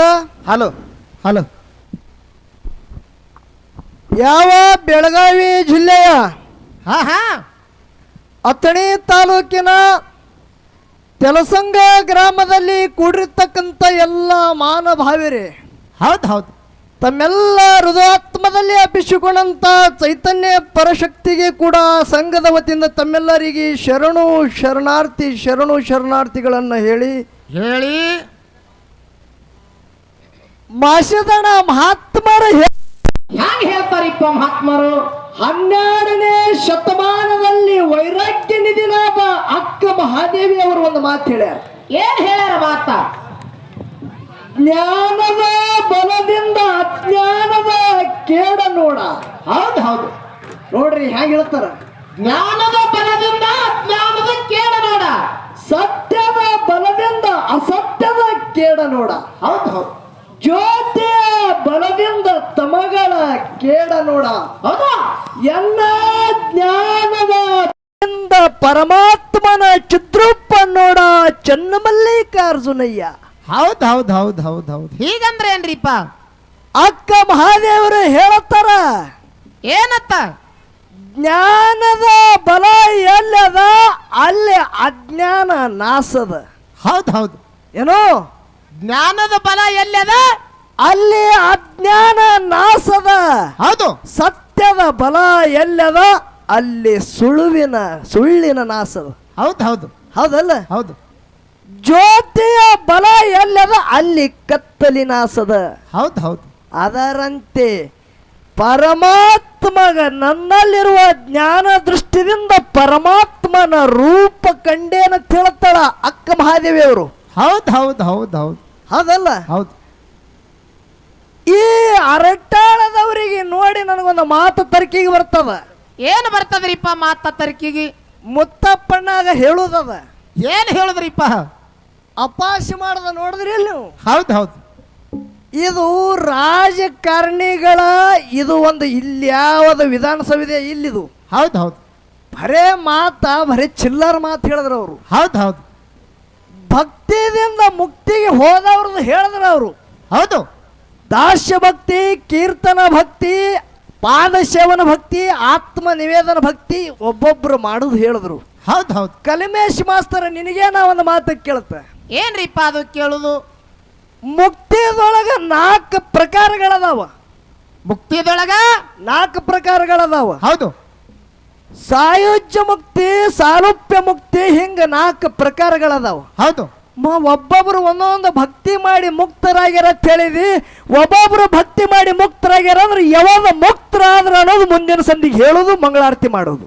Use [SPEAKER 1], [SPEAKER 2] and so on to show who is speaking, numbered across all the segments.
[SPEAKER 1] ಯಾವ್ದ
[SPEAKER 2] hello hello.
[SPEAKER 1] ಯಾವ ಬೆಳಗಾವಿ ಜಿಲ್ಲೆಯ
[SPEAKER 2] ಹಾ ಹಾ.
[SPEAKER 1] ಅಥಣಿ ತಾಲೂಕಿನ ತೆಲಸಂಗ ಗ್ರಾಮದಲ್ಲಿ ಕೂಡಿರ್ತಕ್ಕಂಥ ಎಲ್ಲ ಮಾನಭಾವಿರಿ
[SPEAKER 2] ಹೌದು ಹೌದು.
[SPEAKER 1] ತಮ್ಮೆಲ್ಲ ಹೃದಯಾತ್ಮದಲ್ಲಿ ಅಪ್ಪಿಸಿಕೊಂಡಂತ ಚೈತನ್ಯ ಪರಶಕ್ತಿಗೆ ಕೂಡ ಸಂಘದ ವತಿಯಿಂದ ತಮ್ಮೆಲ್ಲರಿಗೆ ಶರಣು ಶರಣಾರ್ಥಿ ಶರಣು ಶರಣಾರ್ಥಿಗಳನ್ನು ಹೇಳಿ
[SPEAKER 2] ಹೇಳಿ.
[SPEAKER 1] ಮಾಷದಣ ಮಹಾತ್ಮರ
[SPEAKER 2] ಹ್ಯಾಂಗ ಹೇಳ್ತಾರಿಪ್ಪ ಮಹಾತ್ಮರು?
[SPEAKER 1] ಹನ್ನೆರಡನೇ ಶತಮಾನದಲ್ಲಿ ವೈರಾಗ್ಯ ನಿಧಿನಾದ ಅಕ್ಕ ಮಹಾದೇವಿ ಅವರು ಒಂದು ಮಾತು ಹೇಳ್ಯಾರ.
[SPEAKER 2] ಏನ್ ಹೇಳ್ಯಾರ ಮಾತ?
[SPEAKER 1] ಜ್ಞಾನದ ಬಲದಿಂದ ಅಜ್ಞಾನದ ಕೇಡ ನೋಡ.
[SPEAKER 2] ಹೌದು ಹೌದು.
[SPEAKER 1] ನೋಡ್ರಿ ಹ್ಯಾಂಗ ಹೇಳ್ತಾರ?
[SPEAKER 2] ಜ್ಞಾನದ ಬಲದಿಂದ ಅಜ್ಞಾನದ ಕೇಡ ನೋಡ.
[SPEAKER 1] ಸತ್ಯದ ಬಲದಿಂದ ಅಸತ್ಯದ ಕೇಡ ನೋಡ.
[SPEAKER 2] ಹೌದು ಹೌದು.
[SPEAKER 1] ಜ್ಯೋತಿಯ ಬಲದಿಂದ ತಮಗಳ ಕೇಡ ನೋಡ.
[SPEAKER 2] ಹೌದಾ?
[SPEAKER 1] ಎಲ್ಲ ಜ್ಞಾನದ ಪರಮಾತ್ಮನ ಚಿತ್ರೂಪ ನೋಡ ಚನ್ನಮಲ್ಲಿಕಾರ್ಜುನಯ್ಯ.
[SPEAKER 2] ಹೌದ್ ಹೌದು ಹೌದು ಹೌದು ಹೌದು. ಹೀಗಂದ್ರೆ ಏನ್ರಿಪ್ಪ?
[SPEAKER 1] ಅಕ್ಕ ಮಹಾದೇವರು ಹೇಳತ್ತಾರ?
[SPEAKER 2] ಏನತ್ತ?
[SPEAKER 1] ಜ್ಞಾನದ ಬಲ ಎಲ್ಲದ ಅಲ್ಲಿ ಅಜ್ಞಾನ ನಾಸದ.
[SPEAKER 2] ಹೌದು ಹೌದು.
[SPEAKER 1] ಏನೋ?
[SPEAKER 2] ಜ್ಞಾನದ ಬಲ ಎಲ್ಲದ?
[SPEAKER 1] ಅಲ್ಲಿ ಅಜ್ಞಾನ ನಾಸದ
[SPEAKER 2] ಹೌದು.
[SPEAKER 1] ಸತ್ಯದ ಬಲ ಎಲ್ಲದ? ಅಲ್ಲಿ ಸುಳುವಿನ ಸುಳ್ಳಿನ ನಾಸದ.
[SPEAKER 2] ಹೌದು ಹೌದು.
[SPEAKER 1] ಹೌದಲ್ಲ?
[SPEAKER 2] ಹೌದು.
[SPEAKER 1] ಜ್ಯೋತಿಯ ಬಲ ಎಲ್ಲದ? ಅಲ್ಲಿ ಕತ್ತಲಿ ನಾಸದ.
[SPEAKER 2] ಹೌದು ಹೌದು.
[SPEAKER 1] ಅದರಂತೆ ಪರಮಾತ್ಮಗ ನನ್ನಲ್ಲಿರುವ ಜ್ಞಾನ ದೃಷ್ಟಿಯಿಂದ ಪರಮಾತ್ಮನ ರೂಪ ಕಂಡೇನ ತಿಳ್ತಾಳ ಅಕ್ಕ ಮಹಾದೇವಿಯವರು.
[SPEAKER 2] ಹೌದು ಹೌದು ಹೌದು ಹೌದು.
[SPEAKER 1] ಹೌದಲ್ಲ?
[SPEAKER 2] ಹೌದು.
[SPEAKER 1] ಈ ಅರಟಾಳದವರಿಗೆ ನೋಡಿ ನನಗೊಂದು ಮಾತು ತರ್ಕಿಗೆ ಬರ್ತದ.
[SPEAKER 2] ಏನು ಬರ್ತದ್ರಿಪ್ಪ ಮಾತ ತರ್ಕಿಗೆ?
[SPEAKER 1] ಮುತ್ತಪ್ಪಣ್ಣಾಗ ಹೇಳುದದ.
[SPEAKER 2] ಏನು ಹೇಳಿದ್ರಿಪ್ಪ?
[SPEAKER 1] ಅಪಾಸಿ ಮಾಡದ ನೋಡಿದ್ರಿ ಇಲ್ಲಿ ನೀವು?
[SPEAKER 2] ಹೌದು ಹೌದು.
[SPEAKER 1] ಇದು ರಾಜಕಾರಣಿಗಳ ಇದು ಒಂದು ಇಲ್ಯಾವದ ವಿಧಾನಸಭೆ ಇಲ್ಲಿದು.
[SPEAKER 2] ಹೌದು ಹೌದು.
[SPEAKER 1] ಬರೇ ಮಾತಾ ಬರೇ ಚಿಲ್ಲರ್ ಮಾತು ಹೇಳಿದ್ರು ಅವರು.
[SPEAKER 2] ಹೌದು ಹೌದು.
[SPEAKER 1] ಭಕ್ತಿದಿಂದ ಮುಕ್ತಿಗೆ ಹೋದವ್ರದ್ದು ಹೇಳಿದ್ರು ಅವರು.
[SPEAKER 2] ಹೌದು.
[SPEAKER 1] ದಾಸ್ಯ ಭಕ್ತಿ ಕೀರ್ತನ ಭಕ್ತಿ ಪಾದಶೇವನ ಭಕ್ತಿ ಆತ್ಮ ನಿವೇದನ ಭಕ್ತಿ ಒಬ್ಬೊಬ್ರು ಮಾಡುದು ಹೇಳಿದ್ರು.
[SPEAKER 2] ಹೌದು ಹೌದು.
[SPEAKER 1] ಕಲಿಮೇಶ್ ಮಾಸ್ತರ ನಿನಗೇನ ಒಂದು ಮಾತು ಕೇಳುತ್ತೆ.
[SPEAKER 2] ಏನ್ರಿಪ್ಪ ಅದು ಕೇಳುದು?
[SPEAKER 1] ಮುಕ್ತಿದೊಳಗ ನಾಲ್ಕು ಪ್ರಕಾರಗಳದಾವ.
[SPEAKER 2] ಮುಕ್ತಿದೊಳಗ
[SPEAKER 1] ನಾಲ್ಕು ಪ್ರಕಾರಗಳದಾವ.
[SPEAKER 2] ಹೌದು.
[SPEAKER 1] ಸಾಯುಜ್ಯ ಮುಕ್ತಿ ಸಾರೂಪ್ಯ ಮುಕ್ತಿ ಹಿಂಗ ನಾಲ್ಕು ಪ್ರಕಾರಗಳದಾವ.
[SPEAKER 2] ಹೌದು.
[SPEAKER 1] ಮ ಒಬ್ಬೊಬ್ರು ಒಂದೊಂದು ಭಕ್ತಿ ಮಾಡಿ ಮುಕ್ತರಾಗ್ಯಾರ ಅಂತ ಹೇಳಿದಿ ಒಬ್ಬೊಬ್ರು ಭಕ್ತಿ ಮಾಡಿ ಮುಕ್ತರಾಗ್ಯಾರ ಅಂದ್ರೆ ಯಾವಾಗ ಮುಕ್ತರಾದ್ರ ಅನ್ನೋದು ಮುಂದಿನ ಸಂದಿಗೆ ಹೇಳೋದು ಮಂಗಳಾರತಿ ಮಾಡೋದು.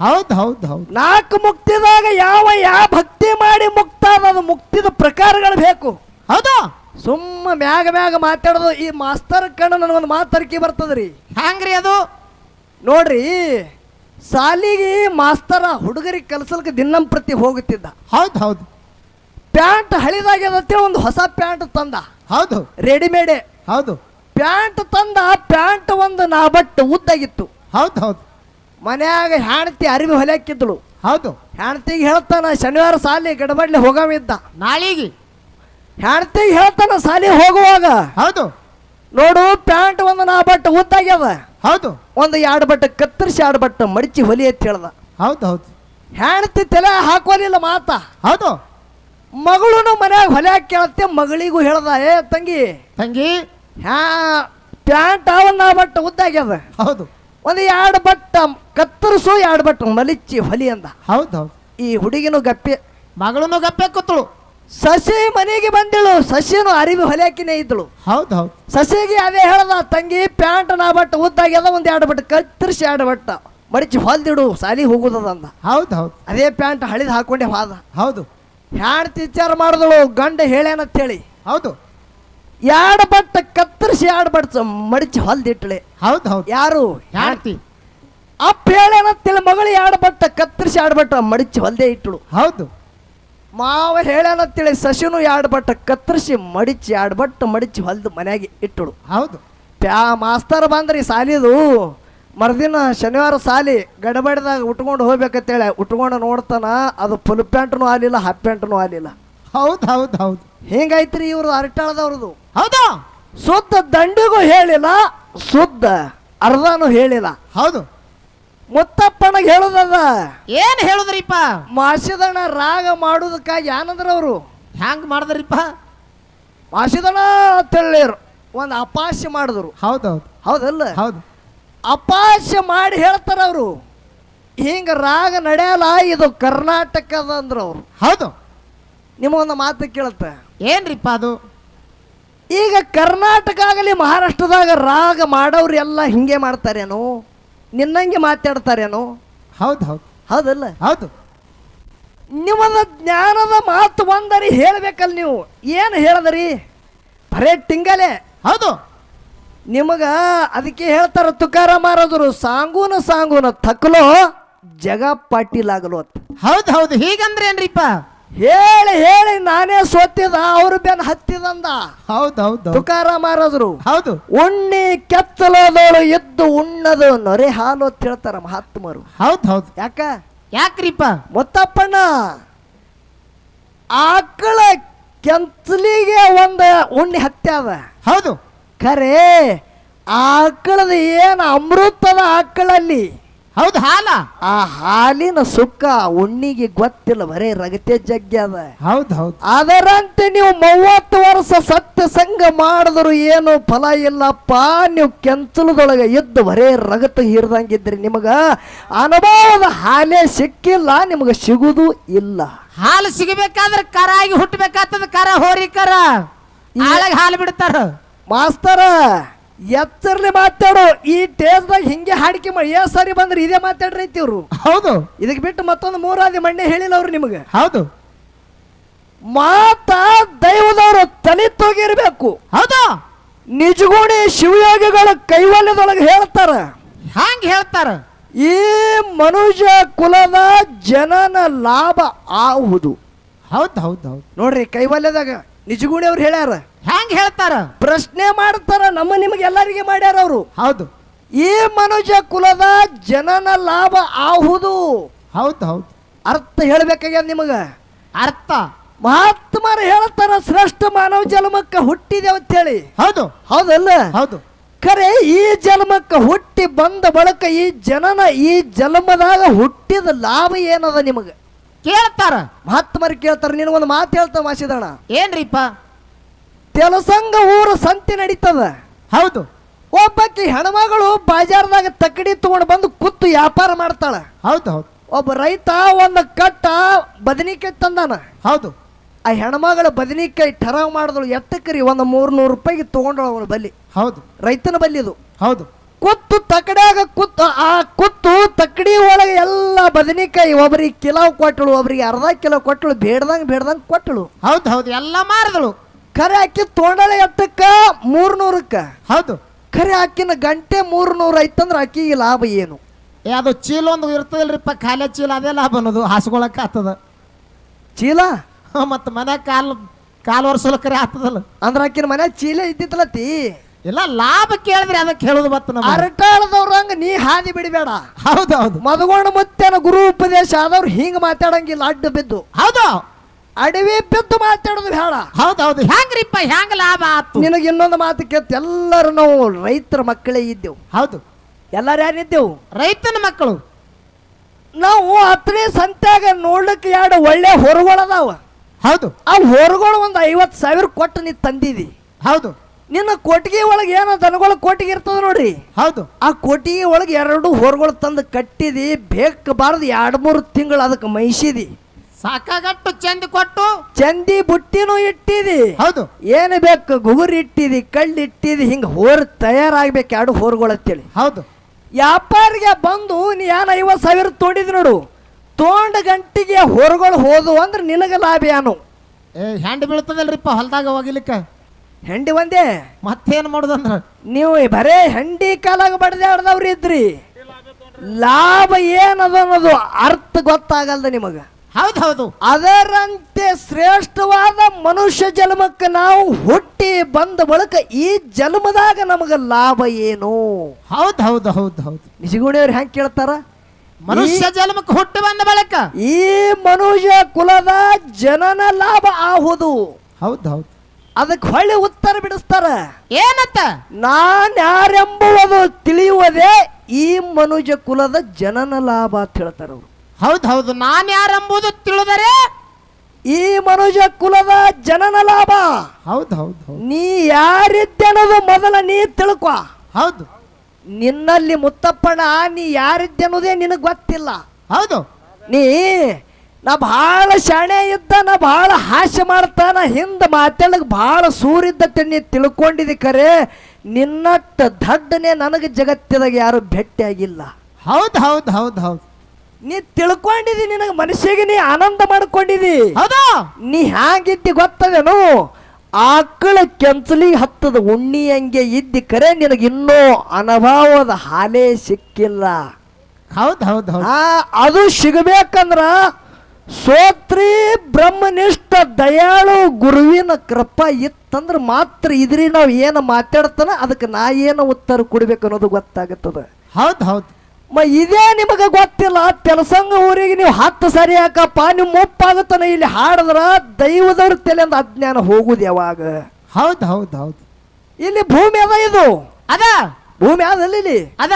[SPEAKER 2] ಹೌದು ಹೌದು ಹೌದು.
[SPEAKER 1] ನಾಲ್ಕು ಮುಕ್ತಿದಾಗ ಯಾವ ಯಾವ ಭಕ್ತಿ ಮಾಡಿ ಮುಕ್ತ ಅನ್ನೋದು ಮುಕ್ತಿದ ಪ್ರಕಾರಗಳು ಬೇಕು.
[SPEAKER 2] ಹೌದು.
[SPEAKER 1] ಸುಮ್ಮ ಮ್ಯಾಗ ಮ್ಯಾಗ ಮಾತಾಡೋದು ಈ ಮಾಸ್ತರ್ ಕಣ್ಣ ನನಗೊಂದು ಮಾತರ್ಕಿ ಬರ್ತದ್ರಿ.
[SPEAKER 2] ಹ್ಯಾಂಗ್ರಿ ಅದು?
[SPEAKER 1] ನೋಡ್ರಿ ಸಾಲಿಗೆ ಮಾಸ್ತರ ಹುಡುಗರಿಗೆ ಕಲ್ಸಲ್ಕ ದಿನಂಪ್ರತಿ ಹೋಗುತ್ತಿದ್ದ.
[SPEAKER 2] ಹೌದು ಹೌದು.
[SPEAKER 1] ಪ್ಯಾಂಟ್ ಹಳಿದಾಗ್ಯದಂತೇಳಿ ಒಂದು ಹೊಸ ಪ್ಯಾಂಟ್ ತಂದ.
[SPEAKER 2] ಹೌದು.
[SPEAKER 1] ರೆಡಿಮೇಡೆ.
[SPEAKER 2] ಹೌದು.
[SPEAKER 1] ಪ್ಯಾಂಟ್ ತಂದ ಪ್ಯಾಂಟ್ ಒಂದು ನಾಬಟ್ ಉದ್ದಾಗಿತ್ತು.
[SPEAKER 2] ಹೌದು ಹೌದು.
[SPEAKER 1] ಮನ್ಯಾಗ ಹೆಣ್ತಿ ಅರಿವಿ ಹೊಲಿಯಾಕಿದ್ಳು.
[SPEAKER 2] ಹೌದು.
[SPEAKER 1] ಹೆಣ್ತಿಗೆ ಹೇಳ್ತಾನ ಶನಿವಾರ ಸಾಲಿ ಗಡಬಡ್ಲಿ ಹೋಗವಿದ್ದ
[SPEAKER 2] ನಾಳಿಗೆ.
[SPEAKER 1] ಹೆಣ್ತಿಗೆ ಹೇಳ್ತಾನ ಸಾಲಿ ಹೋಗುವಾಗ.
[SPEAKER 2] ಹೌದು.
[SPEAKER 1] ನೋಡು ಪ್ಯಾಂಟ್ ಒಂದು ನಾ ಬಟ್ ಉದ್ದಾಗ್ಯದ.
[SPEAKER 2] ಹೌದು.
[SPEAKER 1] ಒಂದು ಎರಡು ಬಟ್ಟ ಕತ್ತರಿಸಿ ಎರಡು ಬಟ್ಟ ಮಡಿಚಿ ಹೊಲಿ ಅಂತ ಹೇಳ್ದ.
[SPEAKER 2] ಹೌದು ಹೌದು.
[SPEAKER 1] ಹೆಣ್ತಿ ತಲೆ ಹಾಕೋಲಿಲ್ಲ ಮಾತ.
[SPEAKER 2] ಹೌದು.
[SPEAKER 1] ಮಗಳೂನು ಮನ್ಯಾಗ ಹೊಲ್ಯಾಕ ಕೇಳತ್ತೆ ಮಗಳಿಗೂ ಹೇಳ್ದ ಏ ತಂಗಿ
[SPEAKER 2] ತಂಗಿ.
[SPEAKER 1] ಹ್ಯಾ ಪ್ಯಾಂಟ್ ಒಂದು ಬಟ್ಟ ಉದ್ದಾಗ್ಯದ.
[SPEAKER 2] ಹೌದು.
[SPEAKER 1] ಒಂದು ಎರಡು ಬಟ್ಟ ಕತ್ತರಿಸು ಎರಡು ಬಟ್ಟ ಮಲಿಚ್ಚಿ ಹೊಲಿ ಅಂದ.
[SPEAKER 2] ಹೌದು ಹೌದು.
[SPEAKER 1] ಈ ಹುಡುಗಿನು ಗಪ್ಪೆ.
[SPEAKER 2] ಮಗಳನ್ನು ಗಪ್ಪೆ ಕೂತಳು.
[SPEAKER 1] ಸಸಿ ಮನೆಗೆ ಬಂದಿಳು ಸಸಿನು ಅರಿವಿ ಹೊಲಿಯಾಕಿನೇ ಇದ್ದಳು
[SPEAKER 2] ಹೌದು ಹೌದು.
[SPEAKER 1] ಸಸಿಗೆ ಅದೇ ಹೇಳ್ದ ತಂಗಿ ಪ್ಯಾಂಟ್ ನಾ ಬಟ್ಟ ಉದ್ದಾಗ್ಯದ ಒಂದು ಎರಡು ಬಟ್ ಕತ್ತರಿಸಿ ಎರಡು ಬಟ್ಟ ಮಡಿಚಿ ಹೊಲ್ದಿಡು ಸಾಲಿ ಹೋಗುದದ
[SPEAKER 2] ಹೌದು ಹೌದು.
[SPEAKER 1] ಅದೇ ಪ್ಯಾಂಟ್ ಹಳಿದ್ ಹಾಕೊಂಡೆ ಹೋದ.
[SPEAKER 2] ಹೌದು.
[SPEAKER 1] ಹ್ಯಾಂಡ್ ವಿಚಾರ ಮಾಡಿದಳು ಗಂಡ ಹೇಳ್ಯಾನಂತ ಹೇಳಿ
[SPEAKER 2] ಹೌದು.
[SPEAKER 1] ಎರಡು ಬಟ್ಟ ಕತ್ತರಿಸಿ ಎರಡು ಬಟ್ಟ ಮಡಿಚಿ ಹೊಲ್ದಿಟ್ಳೆ.
[SPEAKER 2] ಹೌದು ಹೌದು.
[SPEAKER 1] ಯಾರು?
[SPEAKER 2] ಹ್ಯಾಂಡ್ತಿ.
[SPEAKER 1] ಅಪ್ಪ ಹೇಳ್ಯಾನಂತೇಳಿ ಮಗಳು ಎರಡು ಬಟ್ಟ ಕತ್ತರಿಸಿ ಎರಡು ಬಟ್ಟ ಮಡಿಚಿ ಹೊಲ್ದೇ ಇಟ್ಟಳು
[SPEAKER 2] ಹೌದು.
[SPEAKER 1] ಮಾವ ಹೇಳ್ಯಾನಂತೇಳಿ ಸಸಿನು ಎರಡು ಬಟ್ಟ ಕತ್ತರಿಸಿ ಮಡಿಚಿ ಎರಡು ಬಟ್ಟ ಮಡಿಚಿ ಹೊಲ್ದು ಮನ್ಯಾಗೆ ಇಟ್ಟಳು
[SPEAKER 2] ಹೌದು.
[SPEAKER 1] ಪ್ಯಾ ಮಾಸ್ತರ್ ಬಂದ್ರಿ ಸಾಲಿದು. ಮರುದಿನ ಶನಿವಾರ ಸಾಲಿ ಗಡಬಡಿದಾಗ ಉಟ್ಕೊಂಡು ಹೋಗ್ಬೇಕಂತೇಳಿ ಉಟ್ಕೊಂಡು ನೋಡ್ತಾನ ಅದು ಫುಲ್ ಪ್ಯಾಂಟ್ನು ಆಲಿಲ್ಲ ಹಾಫ್ ಪ್ಯಾಂಟ್ನು ಆಲಿಲ್ಲ
[SPEAKER 2] ಹೌದು ಹೌದು ಹೌದು.
[SPEAKER 1] ಹಿಂಗೈತ್ರಿ ಇವರು ಅರಟಾಳದವ್ರದು
[SPEAKER 2] ಹೌದಾ.
[SPEAKER 1] ಸುದ್ದ ದಂಡಿಗೂ ಹೇಳಿಲ್ಲ ಸುದ್ದ ಅರ್ಧನೂ ಹೇಳಿಲ್ಲ.
[SPEAKER 2] ಹೌದು.
[SPEAKER 1] ಮುತ್ತಪ್ಪನಿಗೆ ಹೇಳುದದ?
[SPEAKER 2] ಏನ್ ಹೇಳುದ್ರಿಪ್ಪ?
[SPEAKER 1] ಮಾಸಿದಣ್ಣ ರಾಗ ಮಾಡುದಕ್ಕಾಗಿ ಏನಂದ್ರ ಅವರು
[SPEAKER 2] ಹ್ಯಾಂಗ್ ಮಾಡಿದ್ರಿಪ್ಪ?
[SPEAKER 1] ಮಾಸಿದಣ ಅಂತೇಳಿರು ಒಂದು ಅಪಾಶ್ಯ ಮಾಡಿದ್ರು.
[SPEAKER 2] ಹೌದೌದು.
[SPEAKER 1] ಹೌದಲ್ಲ?
[SPEAKER 2] ಹೌದು.
[SPEAKER 1] ಅಪಾಶ್ಯ ಮಾಡಿ ಹೇಳ್ತಾರ ಅವರು ಹಿಂಗ ರಾಗ ನಡೆಯಲ್ಲ ಇದು ಕರ್ನಾಟಕದ ಅಂದ್ರ ಅವರು
[SPEAKER 2] ಹೌದು.
[SPEAKER 1] ನಿಮಗೊಂದು ಮಾತು ಕೇಳುತ್ತೆ.
[SPEAKER 2] ಏನ್ರಿಪ್ಪ ಅದು?
[SPEAKER 1] ಈಗ ಕರ್ನಾಟಕ ಆಗಲಿ ಮಹಾರಾಷ್ಟ್ರದಾಗ ರಾಗ ಮಾಡೋರು ಎಲ್ಲ ಹಿಂಗೆ ಮಾಡ್ತಾರೇನು? ನಿನ್ನಂಗೆ ಮಾತಾಡ್ತಾರೇನೋ?
[SPEAKER 2] ಹೌದು ಹೌದು.
[SPEAKER 1] ಹೌದಲ್ಲ?
[SPEAKER 2] ಹೌದು.
[SPEAKER 1] ನಿಮ್ಮದ ಜ್ಞಾನದ ಮಾತು ಒಂದರಿ ಹೇಳ್ಬೇಕಲ್ಲ ನೀವು. ಏನು ಹೇಳದ್ರಿ? ಬರೇ ಟಿಂಗಲೆ.
[SPEAKER 2] ಹೌದು.
[SPEAKER 1] ನಿಮಗ ಅದಕ್ಕೆ ಹೇಳ್ತಾರ ತುಕಾರ ಮಾರದ್ರು ಸಾಂಗೂನ ಸಾಂಗೂನ ತಕ್ಕಲೋ ಜಗ ಪಾಟೀಲಾಗಲು ಅಂತ.
[SPEAKER 2] ಹೌದು ಹೌದು. ಹೀಗಂದ್ರೆ ಏನ್ರಿಪ್ಪ?
[SPEAKER 1] ಹೇಳಿ ಹೇಳಿ ನಾನೇ ಸೋತಿದ ಅವ್ರ ಬೆನ್ ಹತ್ತಿದಂದ.
[SPEAKER 2] ಹೌದು ಹೌದು.
[SPEAKER 1] ತುಕಾರ ಮಾರೋದ್ರು
[SPEAKER 2] ಹೌದು.
[SPEAKER 1] ಉಣ್ಣಿ ಕೆತ್ತಲದೋಳು ಎದ್ದು ಉಣ್ಣದು ನೊರೆ ಹಾಲು ಅಂತ ಹೇಳ್ತಾರ ಮಹಾತ್ಮರು.
[SPEAKER 2] ಹೌದು ಹೌದು.
[SPEAKER 1] ಯಾಕ?
[SPEAKER 2] ಯಾಕ್ರಿಪ್ಪ?
[SPEAKER 1] ಮೊತ್ತಪ್ಪಣ್ಣ ಆಕಳ ಕೆಂಚಲಿಗೆ ಒಂದು ಉಣ್ಣಿ ಹತ್ಯಾದ.
[SPEAKER 2] ಹೌದು.
[SPEAKER 1] ಖರೆ ಆಕಳದ ಏನು ಅಮೃತದ ಆಕಳಲ್ಲಿ?
[SPEAKER 2] ಹೌದು ಹಾಲ.
[SPEAKER 1] ಆ ಹಾಲಿನ ಸುಕ್ಕ ಉಣ್ಣಿಗೆ ಗೊತ್ತಿಲ್ಲ ಬರೇ ರಗತೆ ಅದ.
[SPEAKER 2] ಹೌದು ಹೌದು.
[SPEAKER 1] ಅದರಂತೆ ನೀವು ಮೂವತ್ತು ವರ್ಷ ಸತ್ಯ ಸಂಘ ಮಾಡಿದ್ರು ಏನು ಫಲ ಇಲ್ಲಪ್ಪ. ನೀವು ಕೆಂಚಲದೊಳಗೆ ಎದ್ದು ಬರೇ ರಗತ ಹೀರ್ದಂಗಿದ್ರಿ. ನಿಮಗ ಅನುಭವದ ಹಾಲೇ ಸಿಕ್ಕಿಲ್ಲ ನಿಮಗೆ ಸಿಗುದು ಇಲ್ಲ.
[SPEAKER 2] ಹಾಲು ಸಿಗಬೇಕಾದ್ರೆ ಕರ ಆಗಿ ಹುಟ್ಟಬೇಕಾಗ್ತದ ಕರ ಹೋರಿ ಕರ. ಆಳಾಗ ಹಾಲು ಬಿಡ್ತಾರ.
[SPEAKER 1] ಮಾಸ್ತರ ಎತ್ತರ್ಲಿ ಮಾತಾಡು ಈ ಟೇಸ್ದಾಗ ಹಿಂಗೆ ಹಾಡಿಕೆ ಮಾಡಿ ಏ ಸರಿ ಬಂದ್ರೆ ಇದೇ ಮಾತಾಡ್ರಿ ಇವ್ರು
[SPEAKER 2] ಹೌದು.
[SPEAKER 1] ಇದಕ್ಕೆ ಬಿಟ್ಟು ಮತ್ತೊಂದು ಮೂರಾದಿ ಮಣ್ಣೆ ಹೇಳಿಲ್ಲ ಅವ್ರು ನಿಮಗೆ.
[SPEAKER 2] ಹೌದು.
[SPEAKER 1] ಮಾತ ದೈವದವರು ತಲೆ ತೊಗಿರ್ಬೇಕು.
[SPEAKER 2] ಹೌದಾ.
[SPEAKER 1] ನಿಜಗೂಡಿ ಶಿವಯೋಗಿಗಳ ಕೈವಲ್ಯದೊಳಗೆ ಹೇಳ್ತಾರ.
[SPEAKER 2] ಹಂಗ ಹೇಳ್ತಾರ?
[SPEAKER 1] ಈ ಮನುಷ್ಯ ಕುಲದ ಜನನ ಲಾಭ ಆಹುದು.
[SPEAKER 2] ಹೌದು ಹೌದು ಹೌದು.
[SPEAKER 1] ನೋಡ್ರಿ ಕೈವಲ್ಯದಾಗ ನಿಜಗೂಡಿ ಅವ್ರು ಹೇಳ್ಯಾರ.
[SPEAKER 2] ಹ್ಯಾಂಗ್ ಹೇಳ್ತಾರ?
[SPEAKER 1] ಪ್ರಶ್ನೆ ಮಾಡ್ತಾರ ನಮ್ಮ ನಿಮ್ಗೆ ಎಲ್ಲರಿಗೆ ಮಾಡ್ಯಾರ ಅವರು.
[SPEAKER 2] ಹೌದು.
[SPEAKER 1] ಈ ಮನುಜ ಕುಲದ ಜನನ ಲಾಭ ಆಹುದು.
[SPEAKER 2] ಹೌದು ಹೌದು.
[SPEAKER 1] ಅರ್ಥ ಹೇಳ್ಬೇಕಾಗ್ಯದ ನಿಮಗ?
[SPEAKER 2] ಅರ್ಥ.
[SPEAKER 1] ಮಹಾತ್ಮರ ಹೇಳ್ತಾರ ಶ್ರೇಷ್ಠ ಮಾನವ ಜನ್ಮಕ್ಕೆ ಹುಟ್ಟಿದೆ ಅಂತ ಹೇಳಿ
[SPEAKER 2] ಹೌದು.
[SPEAKER 1] ಹೌದಲ್ಲ?
[SPEAKER 2] ಹೌದು.
[SPEAKER 1] ಖರೆ ಈ ಜನ್ಮಕ್ಕೆ ಹುಟ್ಟಿ ಬಂದ ಬಳಕ ಈ ಜನನ ಈ ಜನ್ಮದಾಗ ಹುಟ್ಟಿದ ಲಾಭ ಏನದ ನಿಮಗೆ?
[SPEAKER 2] ಕೇಳ್ತಾರ.
[SPEAKER 1] ಮಹಾತ್ಮರು ಕೇಳ್ತಾರ ನಿನಗೊಂದು ಮಾತು ಹೇಳ್ತಾವ ಮಾಸಿದಣ
[SPEAKER 2] ಏನ್ರಿಪ್ಪ?
[SPEAKER 1] ತೆಲಸಂಗ ಊರ ಸಂತೆ ನಡೀತದ.
[SPEAKER 2] ಹೌದು.
[SPEAKER 1] ಒಬ್ಬಾಕಿ ಹೆಣ್ಮಗಳು ಬಾಜಾರ್ದಾಗ ತಕ್ಕಡಿ ತಗೊಂಡು ಬಂದು ಕುತ್ತು ವ್ಯಾಪಾರ ಮಾಡ್ತಾಳ.
[SPEAKER 2] ಹೌದು ಹೌದು.
[SPEAKER 1] ಒಬ್ಬ ರೈತ ಒಂದು ಕಟ್ಟ ಬದನಿಕಾಯಿ ತಂದಾನ.
[SPEAKER 2] ಹೌದು.
[SPEAKER 1] ಆ ಹೆಣ್ಮಗಳ ಬದನಿಕಾಯಿ ಠರಾವ್ ಮಾಡಿದಳು ಎತ್ತಕ್ಕರಿ ಒಂದು ಮೂರ್ನೂರು ರೂಪಾಯಿಗೆ ತಗೊಂಡಳು ಅವನ ಬಲ್ಲಿ.
[SPEAKER 2] ಹೌದು.
[SPEAKER 1] ರೈತನ ಬಲ್ಲಿ ಇದು.
[SPEAKER 2] ಹೌದು.
[SPEAKER 1] ಕುತ್ತು ತಕಡ್ಯಾಗ ಕುತ್ತು ಆ ಕುತ್ತು ತಕಡಿ ಒಳಗೆ ಎಲ್ಲ ಬದನಿಕಾಯಿ ಒಬ್ರಿಗೆ ಕಿಲೋ ಕೊಟ್ಟಳು ಒಬ್ರಿಗೆ ಅರ್ಧ ಕಿಲೋ ಕೊಟ್ಟಳು ಬೇಡ್ದಂಗೆ ಬೇಡ್ದಂಗೆ ಕೊಟ್ಟಳು.
[SPEAKER 2] ಹೌದು ಹೌದು. ಎಲ್ಲ ಮಾರಿದಳು.
[SPEAKER 1] ಖರೆ ಅಕ್ಕಿ ತೊಗೊಂಡಳೆ ಎತ್ತಕ್ಕ ಮೂರ್ನೂರಕ್ಕ.
[SPEAKER 2] ಹೌದು.
[SPEAKER 1] ಖರೆ ಅಕ್ಕಿನ ಗಂಟೆ ಮೂರ್ನೂರು ಐತಂದ್ರೆ ಅಕ್ಕಿಗೆ ಲಾಭ ಏನು?
[SPEAKER 2] ಏ ಅದು ಚೀಲ ಒಂದು ಇರ್ತದಲ್ರಿಪ್ಪ ಖಾಲಿ ಚೀಲ ಅದೇ ಲಾಭ ಅನ್ನೋದು ಹಾಸ್ಕೊಳಕ್ ಆತದ
[SPEAKER 1] ಚೀಲ?
[SPEAKER 2] ಮತ್ತು ಮನೆ ಕಾಲ್ ಕಾಲು ವರ್ಷಲಕ್ಕರೆ ಆತದಲ್ಲ
[SPEAKER 1] ಅಂದ್ರೆ ಅಕ್ಕಿನ ಮನೆ ಚೀಲ ಇದ್ದಿತ್ತಲತಿ
[SPEAKER 2] ಇಲ್ಲ ಲಾಭ ಕೇಳಿದ್ರೆ ಅದಕ್ಕೆ ಹೇಳೋದು ಬತ್ತು ನಮ್ಮ
[SPEAKER 1] ಅರಟಾಳದವ್ರಂಗ ನೀ ಹಾದಿ ಬಿಡಬೇಡ.
[SPEAKER 2] ಹೌದು ಹೌದು
[SPEAKER 1] ಮದಗೊಂಡ ಮುತ್ತೇನ ಗುರು ಉಪದೇಶ ಆದವ್ರು ಹಿಂಗ ಮಾತಾಡಂಗಿಲ್ಲ ಅಡ್ಡ ಬಿದ್ದು.
[SPEAKER 2] ಹೌದು.
[SPEAKER 1] ಅಡವಿ ಬಿದ್ದು ಮಾತಾಡೋದು ಬೇಡ.
[SPEAKER 2] ಹೌದೌದು. ಹೌದು ಹೆಂಗ್ರಿಪ್ಪ ಹೆಂಗ್ ಲಾಭ ಆತು?
[SPEAKER 1] ನಿನಗೆ ಇನ್ನೊಂದು ಮಾತು ಕೇಳ್ತ ಎಲ್ಲರೂ ನಾವು ರೈತರ ಮಕ್ಕಳೇ ಇದ್ದೆವು.
[SPEAKER 2] ಹೌದು.
[SPEAKER 1] ಎಲ್ಲರೂ ಯಾರಿದ್ದೆವು?
[SPEAKER 2] ರೈತನ ಮಕ್ಕಳು.
[SPEAKER 1] ನಾವು ಹತ್ತನೇ ಸಂತ್ಯಾಗ ನೋಡ್ಲಿಕ್ಕೆ ಎರಡು ಒಳ್ಳೆ ಹೊರಗಳದಾವ
[SPEAKER 2] ಹೌದು.
[SPEAKER 1] ಆ ಹೊರಗಳು ಒಂದು ಐವತ್ತು ಸಾವಿರ ಕೊಟ್ಟು ನೀ ತಂದಿದಿ.
[SPEAKER 2] ಹೌದು.
[SPEAKER 1] ನಿನ್ನ ಕೊಟ್ಟಿಗೆ ಒಳಗೆ ಏನೋ ದನಗಳ ಕೊಟ್ಟಿಗೆ ಇರ್ತದ ನೋಡ್ರಿ.
[SPEAKER 2] ಹೌದು.
[SPEAKER 1] ಆ ಕೊಟ್ಟಿಗೆ ಒಳಗೆ ಎರಡು ಹೊರಗಳು ತಂದು ಕಟ್ಟಿದಿ ಬೇಕಬಾರದು ಎರಡು ಮೂರು ತಿಂಗಳು ಅದಕ್ಕೆ ಮೈಸಿದಿ.
[SPEAKER 2] ಸಾಕಾಗಟ್ಟು ಚಂದ ಕೊಟ್ಟು
[SPEAKER 1] ಚಂದಿ ಬುಟ್ಟಿನೂ ಇಟ್ಟಿದಿ.
[SPEAKER 2] ಹೌದು.
[SPEAKER 1] ಏನು ಬೇಕು? ಗುಗುರಿ ಇಟ್ಟಿದಿ ಕಳ್ಳಿ ಇಟ್ಟಿದಿ ಹಿಂಗ ಹೋರ್ ತಯಾರಾಗ್ಬೇಕು ಎರಡು ಹೋರ್ಗಳು ಅಂತೇಳಿ.
[SPEAKER 2] ಹೌದು.
[SPEAKER 1] ವ್ಯಾಪಾರಿಗೆ ಬಂದು ನೀ ಏನು ಐವತ್ತು ಸಾವಿರ ತೋಡಿದ್ ನೋಡು. ತೊಂಡ ಗಂಟಿಗೆ ಹೊರಗಳು ಹೋದು ಅಂದ್ರೆ ನಿನಗೆ ಲಾಭ ಏನು?
[SPEAKER 2] ಏ ಹ್ಯಾಂಡ್ ಬೀಳ್ತದಲ್ರಿಪ್ಪ ಹೊಲ್ದಾಗ ಹೋಗಿಲಿಕ್ಕ?
[SPEAKER 1] ಹೆಂಡಿ ಒಂದೇ?
[SPEAKER 2] ಮತ್ತೇನು ಮಾಡೋದಂದ್ರ
[SPEAKER 1] ನೀವು ಬರೇ ಹೆಂಡಿ ಕಾಲಾಗ ಬಡ್ದಾಡ್ದವ್ರು ಇದ್ರಿ ಲಾಭ ಏನದ ಅನ್ನೋದು ಅರ್ಥ ಗೊತ್ತಾಗಲ್ದ ನಿಮಗ.
[SPEAKER 2] ಹೌದು ಹೌದು.
[SPEAKER 1] ಅದರಂತೆ ಶ್ರೇಷ್ಠವಾದ ಮನುಷ್ಯ ಜನ್ಮಕ್ಕೆ ನಾವು ಹುಟ್ಟಿ ಬಂದ ಬಳಿಕ ಈ ಜನ್ಮದಾಗ ನಮಗೆ ಲಾಭ ಏನು?
[SPEAKER 2] ಹೌದು ಹೌದು ಹೌದು ಹೌದು.
[SPEAKER 1] ನಿಜಗುಣಿಯವ್ರು ಹೆಂಗೆ ಕೇಳ್ತಾರ?
[SPEAKER 2] ಮನುಷ್ಯ ಜನ್ಮಕ್ಕೆ ಹುಟ್ಟು ಬಂದ ಬಳಿಕ.
[SPEAKER 1] ಈ ಮನುಷ್ಯ ಕುಲದ ಜನನ ಲಾಭ ಆಹುದು.
[SPEAKER 3] ಹೌದು ಹೌದು.
[SPEAKER 1] ಅದಕ್ಕೆ ಹೊಳ್ಳಿ ಉತ್ತರ ಬಿಡಿಸ್ತಾರ.
[SPEAKER 2] ಏನತ್ತ?
[SPEAKER 1] ನಾನ್ ಯಾರೆಂಬುವುದು ತಿಳಿಯುವುದೇ ಈ ಮನುಜ ಕುಲದ ಜನನ ಲಾಭ ಅಂತ ಹೇಳ್ತಾರ ಅವ್ರು
[SPEAKER 2] ಹೌದು ಹೌದು. ನಾನ್ ಯಾರೆಂಬುದು ತಿಳಿದರೆ
[SPEAKER 1] ಈ ಮನುಜ ಕುಲದ ಜನನ ಲಾಭ.
[SPEAKER 3] ಹೌದು ಹೌದು ಹೌದು.
[SPEAKER 1] ನೀ ಯಾರಿದ್ದೆನದು ಮೊದಲ ನೀ ತಿಳ್ಕೊ.
[SPEAKER 3] ಹೌದು.
[SPEAKER 1] ನಿನ್ನಲ್ಲಿ ಮುತ್ತಪ್ಪಣ ನೀ ಯಾರಿದ್ದೆನೋದೇ ನಿನಗೆ ಗೊತ್ತಿಲ್ಲ.
[SPEAKER 3] ಹೌದು.
[SPEAKER 1] ನೀ ನಾ ಭಾಳ ಶಾಣೆ ಇದ್ದ ನಾ ಭಾಳ ಹಾಸ್ಯ ಮಾಡ್ತಾನ ಹಿಂದೆ ಮಾತಾಡಕ್ ಭಾಳ ಸೂರಿದ್ದ ನೀ ತಿಳ್ಕೊಂಡಿದ್ದಿ ಖರೆ ನಿನ್ನಟ್ಟ ದಡ್ಡನೆ ನನಗೆ ಜಗತ್ತಿದಾಗ ಯಾರು ಭೇಟಿಯಾಗಿಲ್ಲ.
[SPEAKER 3] ಹೌದು ಹೌದು ಹೌದು ಹೌದು.
[SPEAKER 1] ನೀ ತಿಳ್ಕೊಂಡಿದಿ ನಿನಗೆ ಮನುಷ್ಯಗೆ ನೀ ಆನಂದ ಮಾಡ್ಕೊಂಡಿದಿ.
[SPEAKER 2] ಹೌದಾ?
[SPEAKER 1] ನೀ ಹ್ಯಾಂಗಿದ್ದಿ ಗೊತ್ತದೇನು? ಆಕಳ ಕೆಂಚಲಿಗೆ ಹತ್ತದ ಉಣ್ಣಿ ಹಂಗೆ ಇದ್ದಿ ಕರೆ ನಿನಗೆ ಇನ್ನೂ ಅನುಭವದ ಹಾಲೇ ಸಿಕ್ಕಿಲ್ಲ.
[SPEAKER 3] ಹೌದು ಹೌದು ಹೌದು.
[SPEAKER 1] ಆ ಅದು ಸಿಗಬೇಕಂದ್ರ ಸೋತ್ರಿ ಬ್ರಹ್ಮನಿಷ್ಠ ದಯಾಳು ಗುರುವಿನ ಕೃಪಾ ಇತ್ತಂದ್ರೆ ಮಾತ್ರ ಇದ್ರಿ ನಾವು ಏನು ಮಾತಾಡ್ತಾನ ಅದಕ್ಕೆ ನಾ ಏನು ಉತ್ತರ ಕೊಡ್ಬೇಕು ಅನ್ನೋದು ಗೊತ್ತಾಗುತ್ತದೆ.
[SPEAKER 3] ಹೌದು ಹೌದು.
[SPEAKER 1] ಮ ಇದೇ ನಿಮಗೆ ಗೊತ್ತಿಲ್ಲ ತೆಲಸಂಗ ಊರಿಗೆ ನೀವು ಹತ್ತು ಸರಿ ಯಾಕಪ್ಪ ನೀವು ಮುಪ್ಪಾಗುತ್ತಾನೆ ಇಲ್ಲಿ ಹಾಡಿದ್ರ ದೈವದವ್ರ ಅಂತ ಅಜ್ಞಾನ ಹೋಗುದು ಯಾವಾಗ?
[SPEAKER 3] ಹೌದು ಹೌದು ಹೌದು.
[SPEAKER 1] ಇಲ್ಲಿ ಭೂಮಿ ಅದ ಇದು.
[SPEAKER 2] ಅದ.
[SPEAKER 1] ಭೂಮಿ ಅದಲ್ಲ ಇಲ್ಲಿ.
[SPEAKER 2] ಅದ.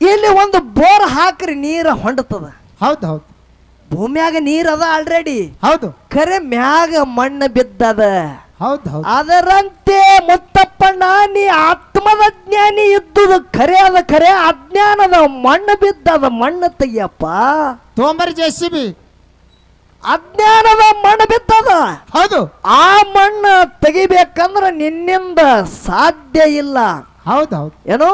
[SPEAKER 1] ಇಲ್ಲಿ ಒಂದು ಬೋರ್ ಹಾಕ್ರಿ ನೀರ ಹೊಂಡತದ.
[SPEAKER 3] ಹೌದು ಹೌದು.
[SPEAKER 1] ಭೂಮಿಯಾಗ ನೀರ್ ಅದ ಆಲ್ರೆಡಿ
[SPEAKER 3] ಹೌದು.
[SPEAKER 1] ಕರೆ ಮ್ಯಾಗ ಮಣ್ಣು ಬಿದ್ದದ.
[SPEAKER 3] ಹೌದು ಹೌದು.
[SPEAKER 1] ಅದರಂತೆ ಮುತ್ತಪ್ಪಣ್ಣ ನೀ ಆತ್ಮದ ಜ್ಞಾನಿ ಇದ್ದುದು ಖರೆ ಅದ ಖರೆ ಅಜ್ಞಾನದ ಮಣ್ಣು ಬಿದ್ದದ ಮಣ್ಣು ತೆಗಿಯಪ್ಪ
[SPEAKER 3] ತೋಂಬರಿ ಜೆ ಸಿ ಬಿ.
[SPEAKER 1] ಅಜ್ಞಾನದ ಮಣ್ಣು ಬಿದ್ದದ
[SPEAKER 3] ಹೌದು.
[SPEAKER 1] ಆ ಮಣ್ಣು ತೆಗಿಬೇಕಂದ್ರೆ ನಿನ್ನಿಂದ ಸಾಧ್ಯ ಇಲ್ಲ.
[SPEAKER 3] ಹೌದು ಹೌದು.
[SPEAKER 1] ಏನು?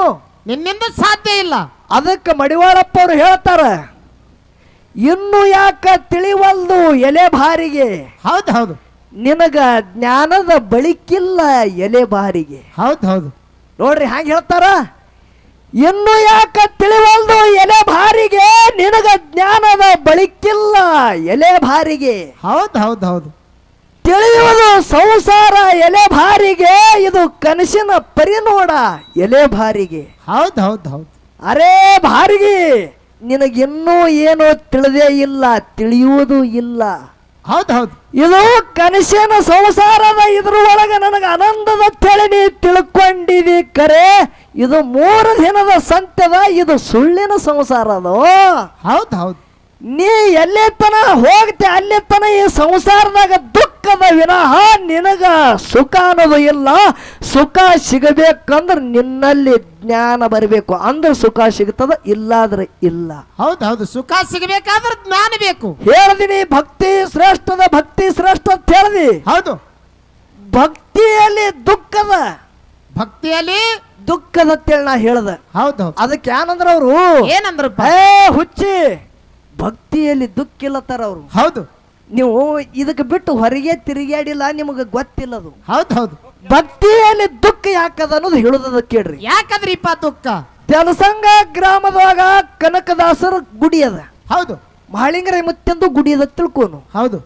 [SPEAKER 2] ನಿನ್ನಿಂದ ಸಾಧ್ಯ ಇಲ್ಲ.
[SPEAKER 1] ಅದಕ್ಕೆ ಮಡಿವಾಳಪ್ಪ ಅವರು ಹೇಳ್ತಾರ ಇನ್ನು ಯಾಕ ತಿಳಿವಲ್ದು ಎಲೆ ಬಾರಿಗೆ?
[SPEAKER 3] ಹೌದು ಹೌದು.
[SPEAKER 1] ನಿನಗ ಜ್ಞಾನದ ಬಳಿಕಿಲ್ಲ ಎಲೆ ಬಾರಿಗೆ.
[SPEAKER 3] ಹೌದು ಹೌದು.
[SPEAKER 1] ನೋಡ್ರಿ ಹ್ಯಾಂಗ ಹೇಳ್ತಾರ? ಇನ್ನು ಯಾಕ ತಿಳಿವಲ್ದು ಎಲೆ ಬಾರಿಗೆ? ನಿನಗ ಜ್ಞಾನದ ಬಳಿಕಿಲ್ಲ ಎಲೆ ಭಾರಿಗೆ
[SPEAKER 3] ಹೌದು ಹೌದು ಹೌದು.
[SPEAKER 1] ತಿಳಿಯುವುದು ಸಂಸಾರ ಎಲೆ ಬಾರಿಗೆ ಇದು ಕನಸಿನ ಪರಿನೋಡ ಎಲೆ ಭಾರಿಗೆ
[SPEAKER 3] ಹೌದು ಹೌದು ಹೌದು.
[SPEAKER 1] ಅರೇ ಬಾರಿಗೆ ನಿನಗಿನ್ನೂ ಏನೋ ತಿಳಿದೇ ಇಲ್ಲ ತಿಳಿಯುವುದು ಇಲ್ಲ.
[SPEAKER 3] ಹೌದು ಹೌದು.
[SPEAKER 1] ಇದು ಕನಸಿನ ಸಂಸಾರದ ಇದ್ರ ಒಳಗ ನನಗೆ ಆನಂದದ ತೆಳಿ ನೀ ತಿಳ್ಕೊಂಡಿದಿ ಕರೆ. ಇದು ಮೂರು ದಿನದ ಸಂತ್ಯದ ಇದು ಸುಳ್ಳಿನ ಸಂಸಾರ ಅದು.
[SPEAKER 3] ಹೌದು ಹೌದು.
[SPEAKER 1] ನೀ ಎಲ್ಲಿ ತನ ಹೋಗ್ತೆ ಅಲ್ಲೇ ತನ ಈ ಸಂಸಾರದಾಗ ದುಃಖದ ವಿನಃ ನಿನಗ ಸುಖ ಅನ್ನೋದು ಇಲ್ಲ. ಸುಖ ಸಿಗಬೇಕಂದ್ರೆ ನಿನ್ನಲ್ಲಿ ಜ್ಞಾನ ಬರಬೇಕು. ಅಂದ್ರೆ ಸುಖ ಸಿಗ್ತದ ಇಲ್ಲಾದ್ರೆ ಇಲ್ಲ.
[SPEAKER 2] ಹೌದು ಹೌದು. ಸುಖ ಸಿಗಬೇಕಾದ್ರೆ ಜ್ಞಾನ ಬೇಕು.
[SPEAKER 1] ಹೇಳ್ದಿನಿ ಭಕ್ತಿ ಶ್ರೇಷ್ಠದ ಭಕ್ತಿ ಶ್ರೇಷ್ಠ ಅಂತ ಹೇಳ್ದಿ.
[SPEAKER 3] ಹೌದು.
[SPEAKER 1] ಭಕ್ತಿಯಲ್ಲಿ ದುಃಖದ.
[SPEAKER 2] ಭಕ್ತಿಯಲ್ಲಿ
[SPEAKER 1] ದುಃಖದ ಅಂತೇಳಿ ನಾ ಹೇಳ್ದ.
[SPEAKER 3] ಹೌದು. ಹೌದು
[SPEAKER 1] ಅದಕ್ಕೆ ಏನಂದ್ರ ಅವರು
[SPEAKER 2] ಏನಂದ್ರ
[SPEAKER 1] ಏ ಹುಚ್ಚಿ ಭಕ್ತಿಯಲ್ಲಿ ದುಃಖ ಇಲ್ಲತ್ತಾರ ಅವರು.
[SPEAKER 3] ಹೌದು.
[SPEAKER 1] ನೀವು ಇದಕ್ಕೆ ಬಿಟ್ಟು ಹೊರಗೆ ತಿರುಗಾಡಿಲ್ಲ ನಿಮಗೆ ಗೊತ್ತಿಲ್ಲದು.
[SPEAKER 3] ಹೌದು ಹೌದು.
[SPEAKER 1] ಭಕ್ತಿಯಲ್ಲಿ ದುಃಖ ಯಾಕದ ಅನ್ನೋದು ಹೇಳುದದ ಕೇಳ್ರಿ.
[SPEAKER 2] ಯಾಕಂದ್ರಿಪ್ಪ ದುಃಖ?
[SPEAKER 1] ತೆಲಸಂಗ ಗ್ರಾಮದೊಳಗ ಕನಕದಾಸರ ಗುಡಿ ಅದ.
[SPEAKER 3] ಹೌದು.
[SPEAKER 1] ಮಹಾಳಿಂಗರ ಮುತ್ತೆಂದು ಗುಡಿ ಅದ ತಿಳ್ಕೋನು.
[SPEAKER 3] ಹೌದು.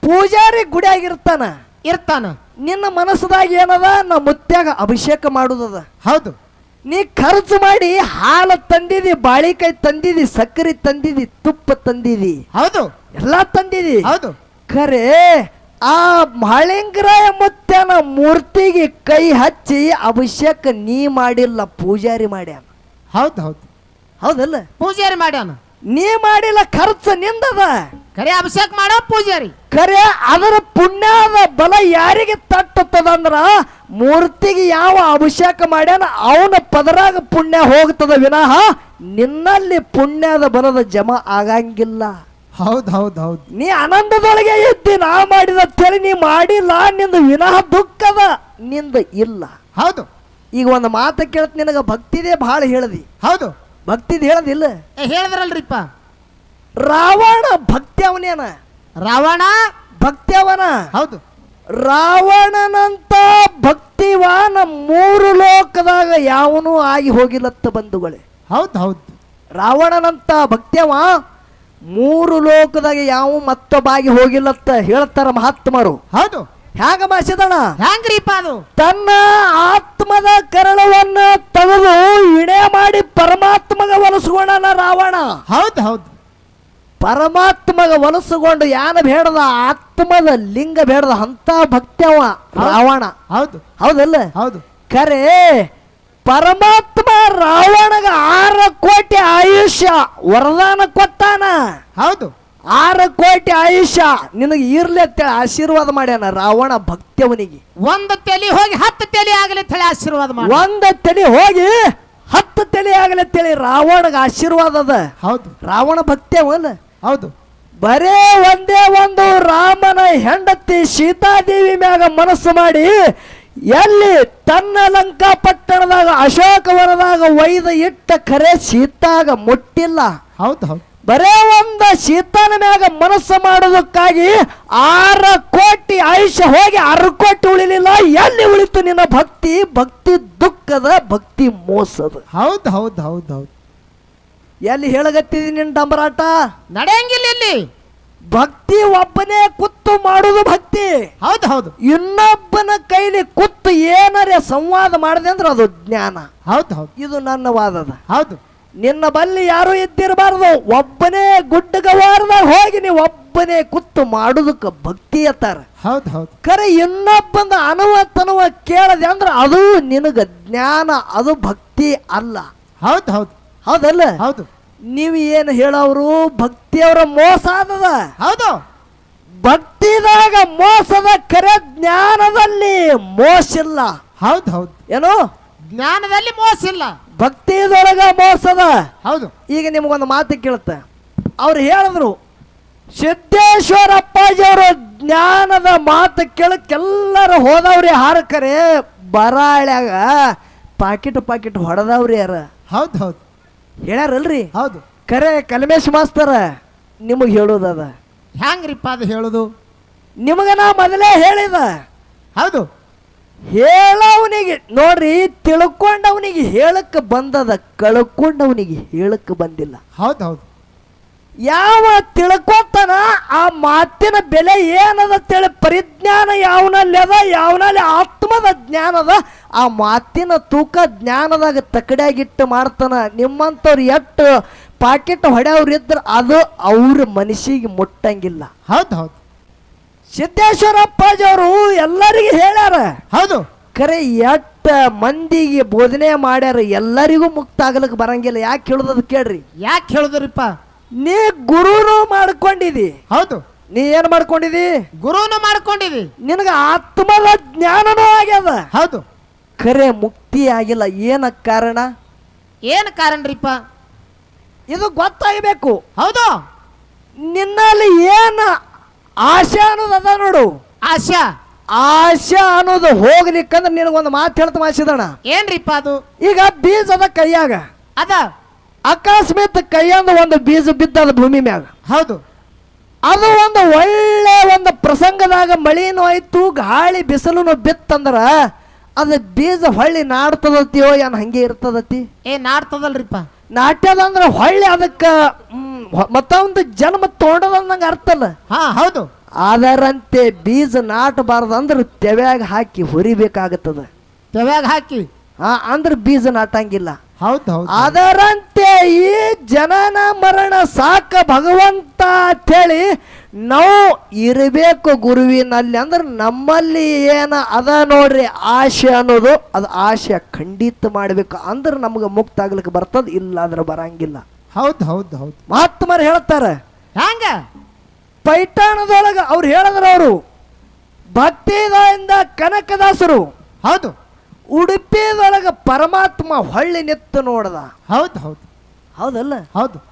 [SPEAKER 1] ಪೂಜಾರಿ ಗುಡಿಯಾಗಿರ್ತಾನ
[SPEAKER 2] ಇರ್ತಾನ.
[SPEAKER 1] ನಿನ್ನ ಮನಸ್ಸದಾಗ ಏನದ? ನಾ ಮುತ್ಯಾಗ ಅಭಿಷೇಕ ಮಾಡುದದ.
[SPEAKER 3] ಹೌದು.
[SPEAKER 1] ನೀ ಖರ್ಚು ಮಾಡಿ ಹಾಲು ತಂದಿದಿ ಬಾಳಿಕಾಯಿ ತಂದಿದಿ ಸಕ್ಕರೆ ತಂದಿದಿ ತುಪ್ಪ ತಂದಿದಿ.
[SPEAKER 3] ಹೌದು.
[SPEAKER 1] ಎಲ್ಲಾ ತಂದಿದಿ.
[SPEAKER 3] ಹೌದು.
[SPEAKER 1] ಖರೆ ಆ ಮಳಿಂಗರಾಯ ಮುತ್ತನ ಮೂರ್ತಿಗೆ ಕೈ ಹಚ್ಚಿ ಅಭಿಷೇಕ ನೀ ಮಾಡಿಲ್ಲ ಪೂಜಾರಿ ಮಾಡ್ಯಾನ.
[SPEAKER 3] ಹೌದು ಹೌದು.
[SPEAKER 1] ಹೌದಲ್ಲ?
[SPEAKER 2] ಪೂಜಾರಿ ಮಾಡ್ಯಾನ.
[SPEAKER 1] ನೀ ಮಾಡಿಲ್ಲ ಖರ್ಚು ನಿಂದದ.
[SPEAKER 2] ಕರೆ ಅಭಿಷೇಕ ಮಾಡೋ ಪೂಜಾರಿ.
[SPEAKER 1] ಖರೆ ಅದರ ಪುಣ್ಯದ ಬಲ ಯಾರಿಗೆ ತಟ್ಟುತ್ತದಂದ್ರ ಮೂರ್ತಿಗೆ ಯಾವ ಅಭಿಷೇಕ ಮಾಡ್ಯಾನ ಅವನ ಪದರಾಗ ಪುಣ್ಯ ಹೋಗ್ತದ ವಿನಃ ನಿನ್ನಲ್ಲಿ ಪುಣ್ಯದ ಬಲದ ಜಮ ಆಗಂಗಿಲ್ಲ.
[SPEAKER 3] ಹೌದು ಹೌದು ಹೌದು.
[SPEAKER 1] ನೀ ಆನಂದದೊಳಗೆ ಇದ್ದಿ ನಾ ಮಾಡಿದ ತೆರೆ ನೀ ಮಾಡಿಲ್ಲ ನಿಂದು ವಿನಃ ದುಃಖದ ನಿಂದ ಇಲ್ಲ.
[SPEAKER 3] ಹೌದು.
[SPEAKER 1] ಈಗ ಒಂದು ಮಾತು ಕೇಳ್ತ ನಿನಗ ಭಕ್ತಿದೇ ಭಾಳ ಹೇಳದಿ.
[SPEAKER 3] ಹೌದು.
[SPEAKER 1] ಭಕ್ತಿದ್ ಹೇಳದಿಲ್ಲ.
[SPEAKER 2] ಏ ಹೇಳಿದ್ರಲ್ರಿಪ್ಪ.
[SPEAKER 1] ರಾವಣ ಭಕ್ತಿ ಅವನೇನ
[SPEAKER 2] ರಾವಣ?
[SPEAKER 1] ಭಕ್ತಿ ಅವನ
[SPEAKER 3] ಹೌದು.
[SPEAKER 1] ರಾವಣನಂತ ಭಕ್ತಿವಾನ ಮೂರು ಲೋಕದಾಗ ಯಾವನೂ ಆಗಿ ಹೋಗಿಲ್ಲತ್ತ ಬಂಧುಗಳೇ.
[SPEAKER 3] ಹೌದು ಹೌದು.
[SPEAKER 1] ರಾವಣನಂತ ಭಕ್ತಿಯವ ಮೂರು ಲೋಕದಾಗ ಯಾವ ಮತ್ತೊಬ್ಬಾಗಿ ಹೋಗಿಲ್ಲತ್ತ ಹೇಳ್ತಾರ ಮಹಾತ್ಮರು.
[SPEAKER 3] ಹೌದು.
[SPEAKER 1] ಹ್ಯಾಂಗ ಮಾಸಿದಣ
[SPEAKER 2] ಹೆಂಗ್ರಿಪ್ಪ ಅದು?
[SPEAKER 1] ತನ್ನ ಆತ್ಮದ ಕರಳವನ್ನ ತೆಗೆದು ಇಣೆ ಮಾಡಿ ಪರಮಾತ್ಮಗ ಒಲಸುಗೋಣ ರಾವಣ.
[SPEAKER 3] ಹೌದು ಹೌದು.
[SPEAKER 1] ಪರಮಾತ್ಮಗ ಒಲಸುಗೊಂಡು ಯಾನ ಬೇಡದ ಆತ್ಮದ ಲಿಂಗ ಬೇಡದ ಅಂತ ಭಕ್ತವ ರಾವಣ.
[SPEAKER 3] ಹೌದು.
[SPEAKER 1] ಹೌದಲ್ಲ?
[SPEAKER 3] ಹೌದು.
[SPEAKER 1] ಕರೆ ಪರಮಾತ್ಮ ರಾವಣಗ ಆರು ಕೋಟಿ ಆಯುಷ್ಯ ವರದಾನ ಕೊಟ್ಟಾನ.
[SPEAKER 3] ಹೌದು.
[SPEAKER 1] ಆರು ಕೋಟಿ ಆಯುಷ ನಿನಗೆ ಇರ್ಲಿ ಅಂತೇಳಿ ಆಶೀರ್ವಾದ ಮಾಡ್ಯಾನ ರಾವಣ ಭಕ್ತವನಿಗೆ.
[SPEAKER 2] ಒಂದು ತಲೆ ಹೋಗಿ ಹತ್ತು ತಲೆ ಆಗಲಿ ಅಂತ ಆಶೀರ್ವಾದ ಮಾಡಿ.
[SPEAKER 1] ಒಂದ ತಲೆ ಹೋಗಿ ಹತ್ತು ತಲೆ ಆಗಲಿ ಅಂತೇಳಿ ರಾವಣಗ ಆಶೀರ್ವಾದ ಅದ.
[SPEAKER 3] ಹೌದು.
[SPEAKER 1] ರಾವಣ ಭಕ್ತವನ?
[SPEAKER 3] ಹೌದು.
[SPEAKER 1] ಬರೇ ಒಂದೇ ಒಂದು ರಾಮನ ಹೆಂಡತಿ ಸೀತಾದೇವಿ ಮ್ಯಾಗ ಮನಸ್ಸು ಮಾಡಿ ಎಲ್ಲಿ ತನ್ನ ಲಂಕಾ ಪಟ್ಟಣದಾಗ ಅಶೋಕವನದಾಗ ಒಯ್ದ ಇಟ್ಟ ಕರೆ ಸೀತಾಗ ಮುಟ್ಟಿಲ್ಲ.
[SPEAKER 3] ಹೌದು ಹೌದು.
[SPEAKER 1] ಬರೇ ಒಂದ ಶೀತನ ಮ್ಯಾಗ ಮನಸ್ಸು ಮಾಡೋದಕ್ಕಾಗಿ ಆರ ಕೋಟಿ ಆಯುಷ್ಯ ಹೋಗಿ ಆರು ಕೋಟಿ ಉಳಿಲಿಲ್ಲ. ಎಲ್ಲಿ ಉಳಿತು ನಿನ್ನ ಭಕ್ತಿ? ಭಕ್ತಿ ದುಃಖದ ಭಕ್ತಿ ಮೋಸದ.
[SPEAKER 3] ಹೌದು ಹೌದು ಹೌದು ಹೌದು.
[SPEAKER 1] ಎಲ್ಲಿ ಹೇಳಗತ್ತಿದಿ ನಿನ್ನ ಡಂಬರಾಟ?
[SPEAKER 2] ನಡೆಯಂಗಿಲ್ಲ ಇಲ್ಲಿ.
[SPEAKER 1] ಭಕ್ತಿ ಒಬ್ಬನೇ ಕುತ್ತು ಮಾಡುದು ಭಕ್ತಿ.
[SPEAKER 3] ಹೌದು ಹೌದು.
[SPEAKER 1] ಇನ್ನೊಬ್ಬನ ಕೈಲಿ ಕುತ್ತು ಏನರೆ ಸಂವಾದ ಮಾಡಿದೆ ಅಂದ್ರೆ ಅದು ಜ್ಞಾನ.
[SPEAKER 3] ಹೌದು ಹೌದು.
[SPEAKER 1] ಇದು ನನ್ನ ವಾದದ
[SPEAKER 3] ಹೌದು.
[SPEAKER 1] ನಿನ್ನ ಬಲ್ಲಿ ಯಾರು ಇದ್ದಿರಬಾರ್ದು ಒಬ್ಬನೇ ಗುಡ್ಡಗವಾರದ ಹೋಗಿ ನೀವು ಒಬ್ಬನೇ ಕುತ್ತು ಮಾಡುದಕ್ಕೆ ಭಕ್ತಿ ಎತ್ತಾರ.
[SPEAKER 3] ಹೌದು ಹೌದು.
[SPEAKER 1] ಖರೆ ಇನ್ನೊಬ್ಬಂದ ಅನುವ ತನುವ ಕೇಳದೆ ಅಂದ್ರೆ ಅದು ನಿನಗ ಜ್ಞಾನ ಅದು ಭಕ್ತಿ ಅಲ್ಲ.
[SPEAKER 3] ಹೌದು ಹೌದು.
[SPEAKER 1] ಹೌದಲ್ಲ?
[SPEAKER 3] ಹೌದು.
[SPEAKER 1] ನೀವು ಏನು ಹೇಳೋರು ಭಕ್ತಿಯವರ ಮೋಸ ಆದದ?
[SPEAKER 3] ಹೌದು.
[SPEAKER 1] ಭಕ್ತಿದಾಗ ಮೋಸದ ಕರೆ ಜ್ಞಾನದಲ್ಲಿ ಮೋಸಿಲ್ಲ
[SPEAKER 3] ಹೌದು ಹೌದು.
[SPEAKER 2] ಏನು? ಜ್ಞಾನದಲ್ಲಿ ಮೋಸ ಇಲ್ಲ.
[SPEAKER 1] ಭಕ್ತಿದೊಳಗ ಮೋಸದ
[SPEAKER 3] ಹೌದು.
[SPEAKER 1] ಈಗ ನಿಮಗೊಂದು ಮಾತು ಕೇಳುತ್ತೆ. ಅವ್ರು ಹೇಳಿದ್ರು ಸಿದ್ದೇಶ್ವರ ಜ್ಞಾನದ ಮಾತು ಕೇಳಕ್ಕೆಲ್ಲರೂ ಹೋದವ್ರಿ ಹಾರಕರೆ ಬರಾಳ್ಯಾಗ ಪಾಕಿಟ್ ಪಾಕಿಟ್ ಹೊಡೆದವ್ರಿ ಯಾರ?
[SPEAKER 3] ಹೌದು ಹೌದು.
[SPEAKER 1] ಹೇಳ್ಯಾರಲ್ರಿ?
[SPEAKER 3] ಹೌದು.
[SPEAKER 1] ಕರೆ ಕಲಮೇಶ್ ಮಾಸ್ತರ ನಿಮಗೆ ಹೇಳೋದದ.
[SPEAKER 2] ಹ್ಯಾಂಗ್ರಿಪ್ಪ ಅದು ಹೇಳುದು?
[SPEAKER 1] ನಿಮಗೆ ನಾ ಮೊದಲೇ ಹೇಳಿದ.
[SPEAKER 3] ಹೌದು.
[SPEAKER 1] ಹೇಳವನಿಗೆ ನೋಡ್ರಿ ತಿಳ್ಕೊಂಡವನಿಗೆ ಹೇಳಕ್ಕೆ ಬಂದದ ಕಳ್ಕೊಂಡವನಿಗೆ ಹೇಳಕ್ಕೆ ಬಂದಿಲ್ಲ.
[SPEAKER 3] ಹೌದು ಹೌದು
[SPEAKER 1] ಯಾವ ತಿಳ್ಕೊತಾನ ಆ ಮಾತಿನ ಬೆಲೆ ಏನದ ತಿಳಿ ಪರಿಜ್ಞಾನ ಯಾವನಲ್ಲಿ ಅದ ಯಾವನಲ್ಲಿ ಆತ್ಮದ ಜ್ಞಾನದ ಆ ಮಾತಿನ ತೂಕ ಜ್ಞಾನದಾಗ ತಕಡಿಯಾಗಿಟ್ಟು ಮಾಡ್ತಾನ. ನಿಮ್ಮಂಥವ್ರು ಎಷ್ಟು ಪಾಕೆಟ್ ಹೊಡೆಯವ್ರು ಇದ್ರ ಅದು ಅವ್ರ ಮನಸ್ಸಿಗೆ ಮುಟ್ಟಂಗಿಲ್ಲ.
[SPEAKER 3] ಹೌದು ಹೌದು
[SPEAKER 1] ಸಿದ್ದೇಶ್ವರ ಅಪ್ಪಾಜಿಯವರು ಎಲ್ಲರಿಗೆ ಹೇಳ್ಯಾರ.
[SPEAKER 3] ಹೌದು.
[SPEAKER 1] ಕರೆ ಎಟ್ಟ ಮಂದಿಗೆ ಬೋಧನೆ ಮಾಡ್ಯಾರ ಎಲ್ಲರಿಗೂ ಮುಕ್ತ ಆಗ್ಲಿಕ್ಕೆ ಬರಂಗಿಲ್ಲ. ಯಾಕೆ ಹೇಳುದದು ಕೇಳ್ರಿ.
[SPEAKER 2] ಯಾಕೆ ಹೇಳುದ್ರಿಪ್ಪ?
[SPEAKER 1] ನೀ ಗುರುನು ಮಾಡ್ಕೊಂಡಿದಿ.
[SPEAKER 3] ಹೌದು.
[SPEAKER 1] ನೀ ಏನ್ ಮಾಡ್ಕೊಂಡಿದಿ?
[SPEAKER 2] ಗುರುನು ಮಾಡ್ಕೊಂಡಿದಿ.
[SPEAKER 1] ನಿನಗ ಆತ್ಮದ ಜ್ಞಾನನೂ ಆಗ್ಯದ.
[SPEAKER 3] ಹೌದು.
[SPEAKER 1] ಖರೆ ಮುಕ್ತಿ ಆಗಿಲ್ಲ. ಏನ ಕಾರಣ?
[SPEAKER 2] ಏನ್ ಕಾರಣ್ರಿಪ್ಪ?
[SPEAKER 1] ಇದು ಗೊತ್ತಾಗಬೇಕು.
[SPEAKER 2] ಹೌದು.
[SPEAKER 1] ನಿನ್ನಲ್ಲಿ ಏನ ಆಶೆ ಅನ್ನೋದು ಅದ ನೋಡು.
[SPEAKER 2] ಆಶಾ
[SPEAKER 1] ಆಶೆ ಅನ್ನೋದು ಹೋಗ್ಲಿಕ್ಕಂದ್ರೆ ಒಂದು ಮಾತು ಹೇಳ್ತ ಮಾಸಿದಣ.
[SPEAKER 2] ಏನ್ರಿಪ್ಪ ಅದು?
[SPEAKER 1] ಈಗ ಬೀಜ ಅದ ಕೈಯಾಗ.
[SPEAKER 2] ಅದ?
[SPEAKER 1] ಅಕಸ್ಮಾತ್ ಕೈಯಂದ ಒಂದು ಬೀಜ ಬಿದ್ದದ ಭೂಮಿ ಮ್ಯಾಗ.
[SPEAKER 3] ಹೌದು.
[SPEAKER 1] ಅದು ಒಂದು ಒಳ್ಳೆ ಒಂದು ಪ್ರಸಂಗದಾಗ ಮಳಿನೂ ಆಯ್ತು ಗಾಳಿ ಬಿಸಿಲುನು ಬಿತ್ತಂದ್ರ ಅದ ಬೀಜ ಹೊಳ್ಳಿ ನಾಡ್ತದತಿಯೋ ಏನ್ ಹಂಗೆ ಇರ್ತದತಿ
[SPEAKER 2] ಏ ನಾಡ್ತದಲ್ರಿಪ್ಪ.
[SPEAKER 1] ನಾಟ್ಯದಂದ್ರ ಹೊಳ್ಳಿ ಅದಕ್ಕೆ ಮತ್ತೊಂದು ಜನ್ಮ ತೊಗೊಂಡದಂದಂಗೆ ಅರ್ಥ ಅಲ್ಲ.
[SPEAKER 3] ಹಾ ಹೌದು.
[SPEAKER 1] ಅದರಂತೆ ಬೀಜ ನಾಟಬಾರ್ದಂದ್ರೆ ತೆವ್ಯಾಗ ಹಾಕಿ ಹುರಿಬೇಕಾಗತ್ತದ.
[SPEAKER 2] ತೆವ್ಯಾಗ ಹಾಕಿ?
[SPEAKER 1] ಹಾ ಅಂದ್ರೆ ಬೀಜ ನಾಟಂಗಿಲ್ಲ.
[SPEAKER 3] ಹೌದು ಹೌದು.
[SPEAKER 1] ಅದರಂತೆ ಈ ಜನನ ಮರಣ ಸಾಕ ಭಗವಂತ ಅಂತೇಳಿ ನಾವು ಇರಬೇಕು ಗುರುವಿನಲ್ಲಿ ಅಂದ್ರೆ ನಮ್ಮಲ್ಲಿ ಏನ ಅದ ನೋಡ್ರಿ ಆಶೆ ಅನ್ನೋದು ಅದು ಆಶೆ ಖಂಡಿತ ಮಾಡ್ಬೇಕು. ಅಂದ್ರೆ ನಮ್ಗೆ ಮುಕ್ತ ಆಗ್ಲಿಕ್ಕೆ ಬರ್ತದ ಇಲ್ಲ ಅಂದ್ರೆ ಬರಂಗಿಲ್ಲ.
[SPEAKER 3] ಹೌದು ಹೌದು ಹೌದು.
[SPEAKER 1] ಮಹಾತ್ಮರು ಹೇಳ್ತಾರೆ.
[SPEAKER 2] ಹ್ಯಾಂಗ?
[SPEAKER 1] ಪೈಠಾಣದೊಳಗೆ ಅವ್ರು ಹೇಳಿದ್ರು ಅವರು. ಭಕ್ತಿಯಿಂದ ಕನಕದಾಸರು.
[SPEAKER 3] ಹೌದು.
[SPEAKER 1] ಉಡುಪಿದೊಳಗೆ ಪರಮಾತ್ಮ ಹೊಳ್ಳಿ ನಿತ್ತು ನೋಡದ.
[SPEAKER 3] ಹೌದು ಹೌದು.
[SPEAKER 1] ಹೌದಲ್ಲ?
[SPEAKER 3] ಹೌದು.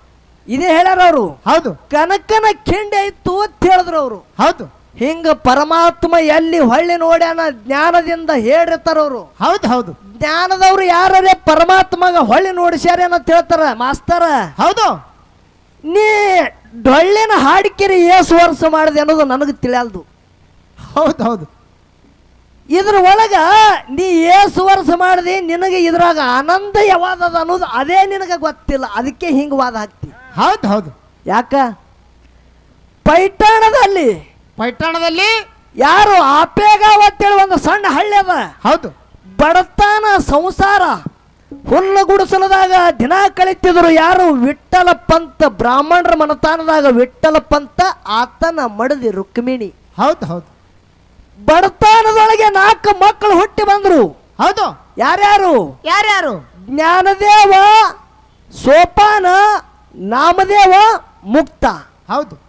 [SPEAKER 1] ಇದೇ ಹೇಳ್ಯಾರ ಅವರು.
[SPEAKER 3] ಹೌದು.
[SPEAKER 1] ಕನಕನ ಕಿಂಡಿ ಆಯ್ತು ಅಂತ ಹೇಳಿದ್ರು ಅವರು.
[SPEAKER 3] ಹೌದು.
[SPEAKER 1] ಹಿಂಗ ಪರಮಾತ್ಮ ಎಲ್ಲಿ ಹೊಳ್ಳಿ ನೋಡ್ಯಾನ ಜ್ಞಾನದಿಂದ ಹೇಳಿರ್ತಾರ ಅವರು.
[SPEAKER 3] ಹೌದು ಹೌದು.
[SPEAKER 1] ಜ್ಞಾನದವ್ರು ಯಾರೇ ಪರಮಾತ್ಮಗ ಹೊಳ್ಳಿ ನೋಡಿಸ್ಯಾರ ಅಂತ ಹೇಳ್ತಾರ ಮಾಸ್ತರ.
[SPEAKER 3] ಹೌದು.
[SPEAKER 1] ನೀ ಡೊಳ್ಳಿನ ಹಾಡಿಕೆರಿ ಏಸು ವರ್ಷ ಮಾಡಿದೆ ಅನ್ನೋದು ನನಗೆ ತಿಳಿಯಲ್ದು.
[SPEAKER 3] ಹೌದು ಹೌದು
[SPEAKER 1] ಇದ್ರ ಒಳಗ ನೀ ಏಸು ವರ್ಷ ಮಾಡಿದೆ ನಿನಗೆ ಇದ್ರಾಗ ಆನಂದ ಯಾವಾದದ ಅನ್ನೋದು ಅದೇ ನಿನಗೆ ಗೊತ್ತಿಲ್ಲ ಅದಕ್ಕೆ ಹಿಂಗೆ ವಾದ ಹಾಕ್ತಿ.
[SPEAKER 3] ಹೌದು ಹೌದು
[SPEAKER 1] ಯಾಕ? ಪೈಠಾಣದಲ್ಲಿ
[SPEAKER 2] ಪೈಠಾಣದಲ್ಲಿ?
[SPEAKER 1] ಯಾರು ಆಪೇಗ ಅಂತೇಳಿ ಒಂದು ಸಣ್ಣ ಹಳ್ಳಿ ಅದ.
[SPEAKER 3] ಹೌದು.
[SPEAKER 1] ಬಡತನ ಸಂಸಾರ ಹುಲ್ಲು ಗುಡಿಸಲದಾಗ ದಿನ ಕಳಿತಿದ್ರು ಯಾರು ವಿಠಲ ಪಂತ ಬ್ರಾಹ್ಮಣರ ಮನತಾನದಾಗ ವಿಠಲ ಪಂತ ಆತನ ಮಡದಿ ರುಕ್ಮಿಣಿ.
[SPEAKER 3] ಹೌದು ಹೌದು.
[SPEAKER 1] ಬಡತನದೊಳಗೆ ನಾಲ್ಕು ಮಕ್ಕಳು ಹುಟ್ಟಿ ಬಂದ್ರು.
[SPEAKER 3] ಹೌದು.
[SPEAKER 1] ಯಾರ್ಯಾರು?
[SPEAKER 2] ಯಾರ್ಯಾರು?
[SPEAKER 1] ಜ್ಞಾನದೇವ ಸೋಪಾನ ನಾಮದೇವ ಮುಕ್ತ.
[SPEAKER 3] ಹೌದು.